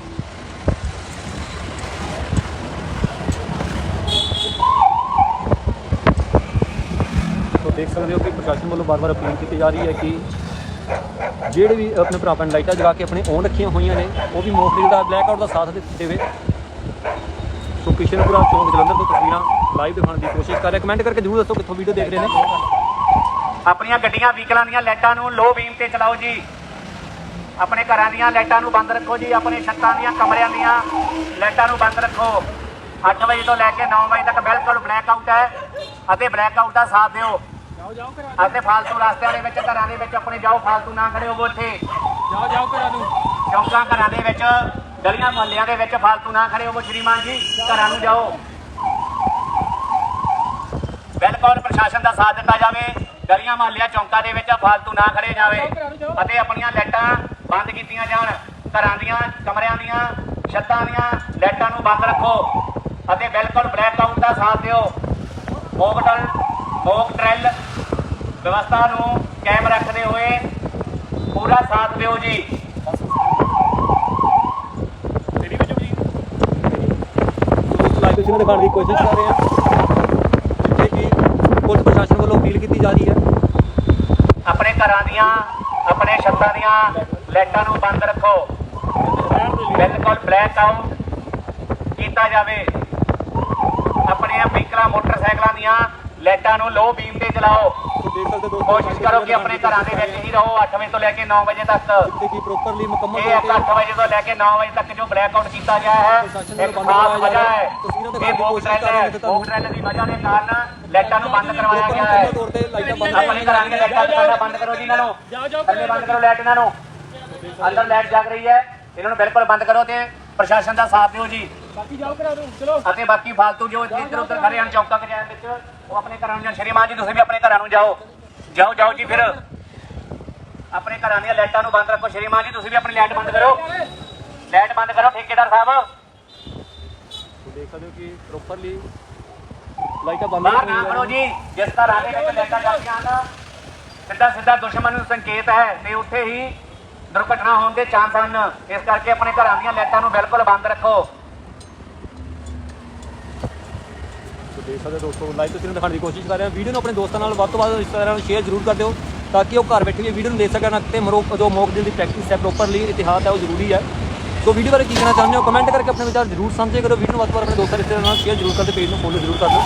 ਤੋ ਦੇਖ ਸਕਦੇ ਹੋ ਕਿ ਪ੍ਰਸ਼ਾਸਨ ਵੱਲੋਂ ਬਾਰ-ਬਾਰ ਅਪੀਲ ਕੀਤੀ ਜਾ ਰਹੀ ਹੈ ਕਿ ਜਿਹੜੇ ਵੀ ਆਪਣੇ ਭਰਾ ਭੈਣ ਲਾਈਟਾਂ ਜਗਾ ਕੇ ਆਪਣੇ ਔਨ ਰੱਖੀਆਂ ਹੋਈਆਂ ਨੇ, ਉਹ ਵੀ ਮੋਕਡਿਲ ਦਾ ਬਲੈਕ ਆਊਟ ਦਾ ਸਾਥ ਦੇ- ਦੇਵੇ। ਕਿਸ਼ਨਪੁਰਾ ਚੌਂਕ ਜਲੰਧਰ ਤੋਂ ਤਸਵੀਰਾਂ ਲਾਈਵ ਦਿਖਾਉਣ ਦੀ ਕੋਸ਼ਿਸ਼ ਕਰ ਰਹੇ। ਕਮੈਂਟ ਕਰਕੇ ਜਰੂਰ ਦੱਸੋ ਕਿੱਥੋਂ ਵੀਡੀਓ ਦੇਖ ਰਹੇ ਨੇ। ਆਪਣੀਆਂ ਗੱਡੀਆਂ ਵਹੀਕਲਾਂ ਦੀਆਂ ਲਾਈਟਾਂ ਨੂੰ ਲੋ ਬੀਮ ਤੇ ਚਲਾਓ ਜੀ। ਆਪਣੇ ਘਰਾਂ ਦੀਆਂ ਲਾਈਟਾਂ ਨੂੰ ਬੰਦ ਰੱਖੋ ਜੀ। ਆਪਣੇ ਛੱਤਾਂ ਦੀਆਂ ਕਮਰਿਆਂ ਦੀਆਂ ਲਾਈਟਾਂ ਨੂੰ ਬੰਦ ਰੱਖੋ। 8 ਵਜੇ ਤੋਂ ਲੈ ਕੇ 9 ਵਜੇ ਤੱਕ ਬਿਲਕੁਲ ਬਲੈਕ ਆਊਟ ਹੈ ਅਤੇ ਬਲੈਕ ਆਊਟ ਦਾ ਸਾਥ ਦਿਓ। ਅਤੇ ਫਾਲਤੂ ਰਸਤਿਆਂ ਦੇ ਵਿੱਚ ਘਰਾਂ ਦੇ ਵਿੱਚ ਆਪਣੇ ਜਾਓ ਫਾਲਤੂ ਨਾ ਖੜੇ ਹੋਵੋ ਇੱਥੇ ਜਾਓ ਜਾਓ ਘਰਾਂ ਨੂੰ। ਚੌਂਕਾਂ ਘਰਾਂ ਦੇ ਵਿੱਚ ਗਲੀਆਂ ਮੁਹੱਲਿਆਂ ਦੇ ਵਿੱਚ ਫਾਲਤੂ ਨਾ ਖੜੇ ਹੋਵੋ ਸ਼੍ਰੀਮਾਨ ਜੀ, ਘਰਾਂ ਨੂੰ ਜਾਓ। ਬਿਲਕੁਲ ਪ੍ਰਸ਼ਾਸਨ ਦਾ ਸਾਥ ਦਿੱਤਾ ਜਾਵੇ, ਗਲੀਆਂ ਮੁਹੱਲਿਆਂ, ਚੌਂਕਾਂ ਦੇ ਵਿੱਚ ਫਾਲਤੂ ਨਾ ਖੜੇ ਜਾਵੇ ਅਤੇ ਆਪਣੀਆਂ ਲਾਈਟਾਂ ਬੰਦ ਕੀਤੀਆਂ ਜਾਣ, ਘਰਾਂ ਦੀਆਂ, ਕਮਰਿਆਂ ਦੀਆਂ, ਛੱਤਾਂ ਦੀਆਂ ਲਾਈਟਾਂ ਨੂੰ ਬੰਦ ਰੱਖੋ ਅਤੇ ਬਿਲਕੁਲ ਬਲੈਕ ਆਊਟ ਦਾ ਸਾਥ ਦਿਓ। ਮੋਕਟਲ ਮੋਕ ਟ੍ਰੈਲ ਵਿਵਸਥਾ ਨੂੰ ਕਾਇਮ ਰੱਖਦੇ ਹੋਏ ਪੂਰਾ ਸਾਥ ਦਿਓ ਜੀ ਤੇਰੀ ਵਿੱਚ ਵੀ ਲਾਈਵ ਦਿਖਾਉਣ ਦੀ ਕੋਸ਼ਿਸ਼ ਕਰ ਰਹੇ ਹਾਂ। ਜਿੱਥੇ ਕਿ ਪੁਲਿਸ ਪ੍ਰਸ਼ਾਸਨ ਵੱਲੋਂ ਅਪੀਲ ਕੀਤੀ ਜਾ ਰਹੀ ਹੈ। ਆਪਣੇ ਘਰਾਂ ਦੀਆਂ, ਆਪਣੇ ਛੱਤਾਂ ਦੀਆਂ ਲਾਈਟਾਂ ਨੂੰ ਬੰਦ ਰੱਖੋ। ਬਿਲਕੁਲ ਬਲੈਕ ਆਊਟ ਕੀਤਾ ਜਾਵੇ। ਆਪਣੇ ਵਹੀਕਲਾਂ, ਮੋਟਰਸਾਈਕਲਾਂ ਦੀਆਂ ਲਾਈਟਾਂ ਨੂੰ ਲੋ ਬੀਮ ਤੇ ਚਲਾਓ। ਕੋਸ਼ਿਸ਼ ਕਰੋ ਕਿ ਆਪਣੇ ਘਰਾਂ ਦੇ ਵਿੱਚ ਹੀ ਰਹੋ 8 ਵਜੇ ਤੋਂ ਲੈ ਕੇ 9 ਵਜੇ ਤੱਕ। ਕਿ ਪ੍ਰੋਪਰਲੀ ਮੁਕੰਮਲ ਇਹ ਇੱਕ 8 ਵਜੇ ਤੋਂ ਲੈ ਕੇ 9 ਵਜੇ ਤੱਕ ਜੋ ਬਲੈਕ ਆਊਟ ਕੀਤਾ ਗਿਆ ਹੈ ਇੱਕ ਖਾਸ ਵਜ੍ਹਾ ਹੈ ਇਹ ਮੋਕ ਟ੍ਰੈਲ ਹੈ ਮੋਕ ਟ੍ਰੈਲ ਦੀ ਵਜ੍ਹਾ ਦੇ ਕਾਰਨ ਲਾਈਟਾਂ ਨੂੰ ਬੰਦ ਕਰਵਾਇਆ ਗਿਆ ਹੈ। ਆਪਣੇ ਘਰਾਂ ਦੀਆਂ ਲਾਈਟਾਂ ਦੁਕਾਨਾਂ ਬੰਦ ਕਰੋ ਜੀ ਇਹਨਾਂ ਨੂੰ। ਥੱਲੇ ਬੰਦ ਕਰੋ ਲਾਈਟ ਇਹਨਾਂ ਨੂੰ। ਅੰਦਰ ਲਾਈਟ ਜਗ ਰਹੀ ਹੈ। ਇਹਨਾਂ ਨੂੰ ਬਿਲਕੁਲ ਬੰਦ ਕਰੋ ਤੇ ਪ੍ਰਸ਼ਾਸਨ ਦਾ ਸਾਥ ਦਿਓ ਜੀ। ਬਾਕੀ ਜਾਓ ਘਰਾਂ ਨੂੰ ਚਲੋ। ਅਤੇ ਬਾਕੀ ਫਾਲਤੂ ਜੋ ਇੱਧਰ ਉੱਧਰ ਖੜੇ ਹਨ ਚੌਕਾਂ ਕਜਾਇਆਂ ਵਿੱਚ ਉਹ ਆਪਣੇ ਘਰਾਂ ਨੂੰ ਜਾਣ ਸ਼੍ਰੀਮਾਨ ਜੀ ਤੁਸੀਂ ਵੀ ਆਪਣੇ ਘਰਾਂ ਨੂੰ ਜਾਓ। ਜਾਓ ਜਾਓ ਜੀ ਫਿਰ। ਆਪਣੇ ਘਰਾਂ ਦੀਆਂ ਲਾਈਟਾਂ ਨੂੰ ਬੰਦ ਰੱਖੋ ਸ਼੍ਰੀਮਾਨ ਜੀ ਤੁਸੀਂ ਵੀ ਆਪਣੀ ਲਾਈਟ ਬੰਦ ਕਰੋ। ਲਾਈਟ ਬੰਦ ਕਰੋ ਠੇਕੇਦਾਰ ਸਾਹਿਬ। ਦੇਖ ਸਕਦੇ ਹੋ ਕਿ ਪ੍ਰੋਪਰਲੀ ਲਾਈਟਾਂ ਬੰਦ ਬਾਹਰ ਨਾ ਖੜੋ ਜੀ। ਜਿਸ ਘਰਾਂ ਦੇ ਵਿੱਚ ਲਾਈਟਾਂ ਜਗਦੀਆਂ ਹਨ ਸਿੱਧਾ ਸਿੱਧਾ ਦੁਸ਼ਮਣ ਨੂੰ ਸੰਕੇਤ ਹੈ ਤੇ ਉੱਥੇ ਹੀ ਦੁਰਘਟਨਾ ਹੋਣ ਦੇ ਚਾਂਸ ਹਨ। ਇਸ ਕਰਕੇ ਆਪਣੇ ਘਰਾਂ ਦੀਆਂ ਲਾਈਟਾਂ ਨੂੰ ਬਿਲਕੁਲ ਬੰਦ ਰੱਖੋ। ਦੇਖ ਸਕਦੇ ਦੋਸਤੋ ਲਾਈਵ ਤੁਸੀਂ ਦਿਖਾਉਣ ਦੀ ਕੋਸ਼ਿਸ਼ ਕਰ ਰਹੇ ਹਾਂ। ਵੀਡੀਓ ਨੂੰ ਆਪਣੇ ਦੋਸਤਾਂ ਨਾਲ ਵੱਧ ਤੋਂ ਵੱਧ ਰਿਸ਼ਤੇਦਾਰਾਂ ਨਾਲ ਸ਼ੇਅਰ ਜ਼ਰੂਰ ਕਰ ਦਿਓ, ਤਾਂ ਕਿ ਉਹ ਘਰ ਬੈਠੇ ਵੀ ਵੀਡੀਓ ਨੂੰ ਦੇਖ ਸਕਣ ਅਤੇ ਮਰੋ ਜੋ ਮੌਕ ਦਿਲ ਦੀ ਪ੍ਰੈਕਟਿਸ ਹੈ ਪ੍ਰੋਪਰਲੀ ਇਤਿਹਾਸ ਹੈ, ਉਹ ਜ਼ਰੂਰੀ ਹੈ। ਸੋ ਵੀਡੀਓ ਬਾਰੇ ਕੀ ਕਹਿਣਾ ਚਾਹੁੰਦੇ ਹੋ? ਕਮੈਂਟ ਕਰਕੇ ਆਪਣੇ ਵਿਚਾਰ ਜ਼ਰੂਰ ਸਾਂਝੇ ਕਰੋ। ਵੀਡੀਓ ਨੂੰ ਵੱਧ ਤੋਂ ਵੱਧ ਆਪਣੇ ਦੋਸਤਾਂ, ਰਿਸ਼ਤੇਦਾਰਾਂ ਨਾਲ ਸ਼ੇਅਰ ਜ਼ਰੂਰ ਕਰਦੇ ਪੇਜ ਨੂੰ ਫੋਲੋ ਜ਼ਰੂਰ ਕਰ ਦਿਓ।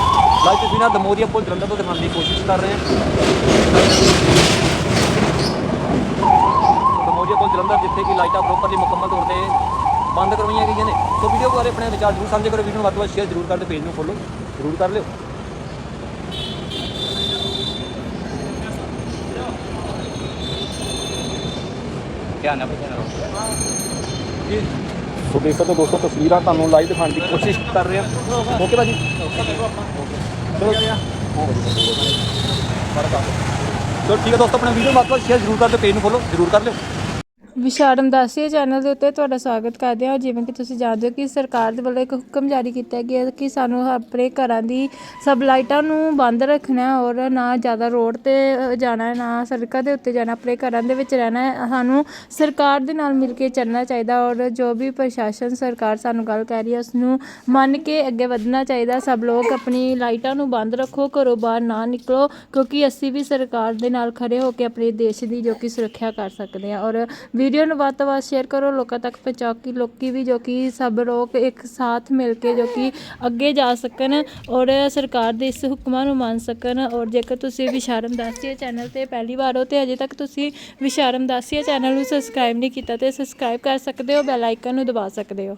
ਲਾਈਵ ਤਸਵੀਰਾਂ ਦਮੋਰੀਆ ਪੁਲ ਜਲੰਧਰ ਤੋਂ ਦਿਖਾਉਣ ਦੀ ਕੋਸ਼ਿਸ਼ ਕਰ ਰਹੇ ਹਾਂ। ਦਮੋਰੀਆ ਪੁਲ ਜਲੰਧਰ ਜਿੱਥੇ ਕਿ ਲਾਈਟਾਂ ਪ੍ਰੋਪਰਲੀ ਮੁਕੰਮਲ ਤੌਰ ਤੇ ਬੰਦ ਕਰਵਾਈਆਂ ਗਈਆਂ ਨੇ। ਸੋ ਵੀਡੀਓ ਬਾਰੇ ਆਪਣੇ ਵਿਚਾਰ ਜ਼ਰੂਰ ਸਾਂਝੇ ਕਰੋ। ਵੀਡੀਓ ਨੂੰ ਵੱਧ ਤੋਂ ਵੱਧ ਸ਼ੇਅਰ ਜ਼ਰੂਰ ਕਰ ਕਰਦੇ ਪੇਜ ਨੂੰ ਫੋਲੋ ਜ਼ਰੂਰ ਕਰ ਲਿਓ। ਧਿਆਨ ਨਾਲ ਨਾਲ ਜੀ ਸੋ ਦੇਖ ਸਕਦੇ ਦੋਸਤੋ ਤਸਵੀਰਾਂ ਤੁਹਾਨੂੰ ਲਾਈਵ ਦਿਖਾਉਣ ਦੀ ਕੋਸ਼ਿਸ਼ ਕਰ ਰਹੇ ਹਾਂ। ਓਕੇ ਭਾਜੀ। ਚਲੋ। ਚਲੋ ਠੀਕ ਹੈ ਦੋਸਤੋ ਆਪਣਾ ਵੀਡੀਓ ਮਤਲਬ ਸ਼ੇਅਰ ਜ਼ਰੂਰ ਕਰ ਦਿਓ ਪੇਜ ਨੂੰ ਫੋਲੋ ਜ਼ਰੂਰ ਕਰ ਲਿਓ। ਵਿਸ਼ਾਰਮ ਦਾਸੀਆ ਚੈਨਲ ਦੇ ਉੱਤੇ ਤੁਹਾਡਾ ਸਵਾਗਤ ਕਰਦੇ ਹਾਂ। ਜਿਵੇਂ ਕਿ ਤੁਸੀਂ ਜਾਣਦੇ ਹੋ ਕਿ ਸਰਕਾਰ ਦੇ ਵੱਲੋਂ ਇੱਕ ਹੁਕਮ ਜਾਰੀ ਕੀਤਾ ਗਿਆ ਕਿ ਸਾਨੂੰ ਆਪਣੇ ਘਰਾਂ ਦੀ ਸਭ ਲਾਈਟਾਂ ਨੂੰ ਬੰਦ ਰੱਖਣਾ ਔਰ ਨਾ ਜ਼ਿਆਦਾ ਰੋਡ ਤੇ ਜਾਣਾ ਨਾ ਸੜਕਾਂ ਦੇ ਉੱਤੇ ਜਾਣਾ, ਆਪਣੇ ਘਰਾਂ ਦੇ ਵਿੱਚ ਰਹਿਣਾ ਸਾਨੂੰ ਸਰਕਾਰ ਦੇ ਨਾਲ ਮਿਲ ਕੇ ਚੱਲਣਾ ਚਾਹੀਦਾ ਔਰ ਜੋ ਵੀ ਪ੍ਰਸ਼ਾਸਨ, ਸਰਕਾਰ ਸਾਨੂੰ ਗੱਲ ਕਹਿ ਰਹੀ ਹੈ ਉਸ ਨੂੰ ਮੰਨ ਕੇ ਅੱਗੇ ਵਧਣਾ ਚਾਹੀਦਾ। ਸਭ ਲੋਕ ਆਪਣੀ ਲਾਈਟਾਂ ਨੂੰ ਬੰਦ ਰੱਖੋ, ਘਰੋਂ ਬਾਹਰ ਨਾ ਨਿਕਲੋ, ਕਿਉਂਕਿ ਅਸੀਂ ਵੀ ਸਰਕਾਰ ਦੇ ਨਾਲ ਖੜੇ ਹੋ ਕੇ ਆਪਣੇ ਦੇਸ਼ ਦੀ ਜੋ ਕਿ ਸੁਰੱਖਿਆ ਕਰ ਸਕਦੇ ਹਾਂ। ਔਰ ਵੀਡੀਓ ਨੂੰ ਵੱਧ ਤੋਂ ਵੱਧ ਸ਼ੇਅਰ ਕਰੋ, ਲੋਕਾਂ ਤੱਕ ਪਹੁੰਚਾਓ ਕਿ ਲੋਕੀ ਵੀ ਜੋ ਕਿ ਸਭ ਲੋਕ ਇੱਕ ਸਾਥ ਮਿਲ ਕੇ ਜੋ ਕਿ ਅੱਗੇ ਜਾ ਸਕਣ ਔਰ ਸਰਕਾਰ ਦੇ ਇਸ ਹੁਕਮਾਂ ਨੂੰ ਮੰਨ ਸਕਣ ਔਰ ਜੇਕਰ ਤੁਸੀਂ ਵਿਸ਼ਾਰਮ ਦਾਸੀਆ ਚੈਨਲ ਤੇ ਪਹਿਲੀ ਵਾਰ ਹੋ ਤੇ ਅਜੇ ਤੱਕ ਤੁਸੀਂ ਵਿਸ਼ਾਰਮ ਦਾਸੀਆ ਚੈਨਲ ਨੂੰ ਸਬਸਕ੍ਰਾਈਬ ਨਹੀਂ ਕੀਤਾ ਤੇ ਸਬਸਕ੍ਰਾਈਬ ਕਰ ਸਕਦੇ ਹੋ ਬੈਲ ਆਈਕਨ ਨੂੰ ਦਬਾ ਸਕਦੇ ਹੋ।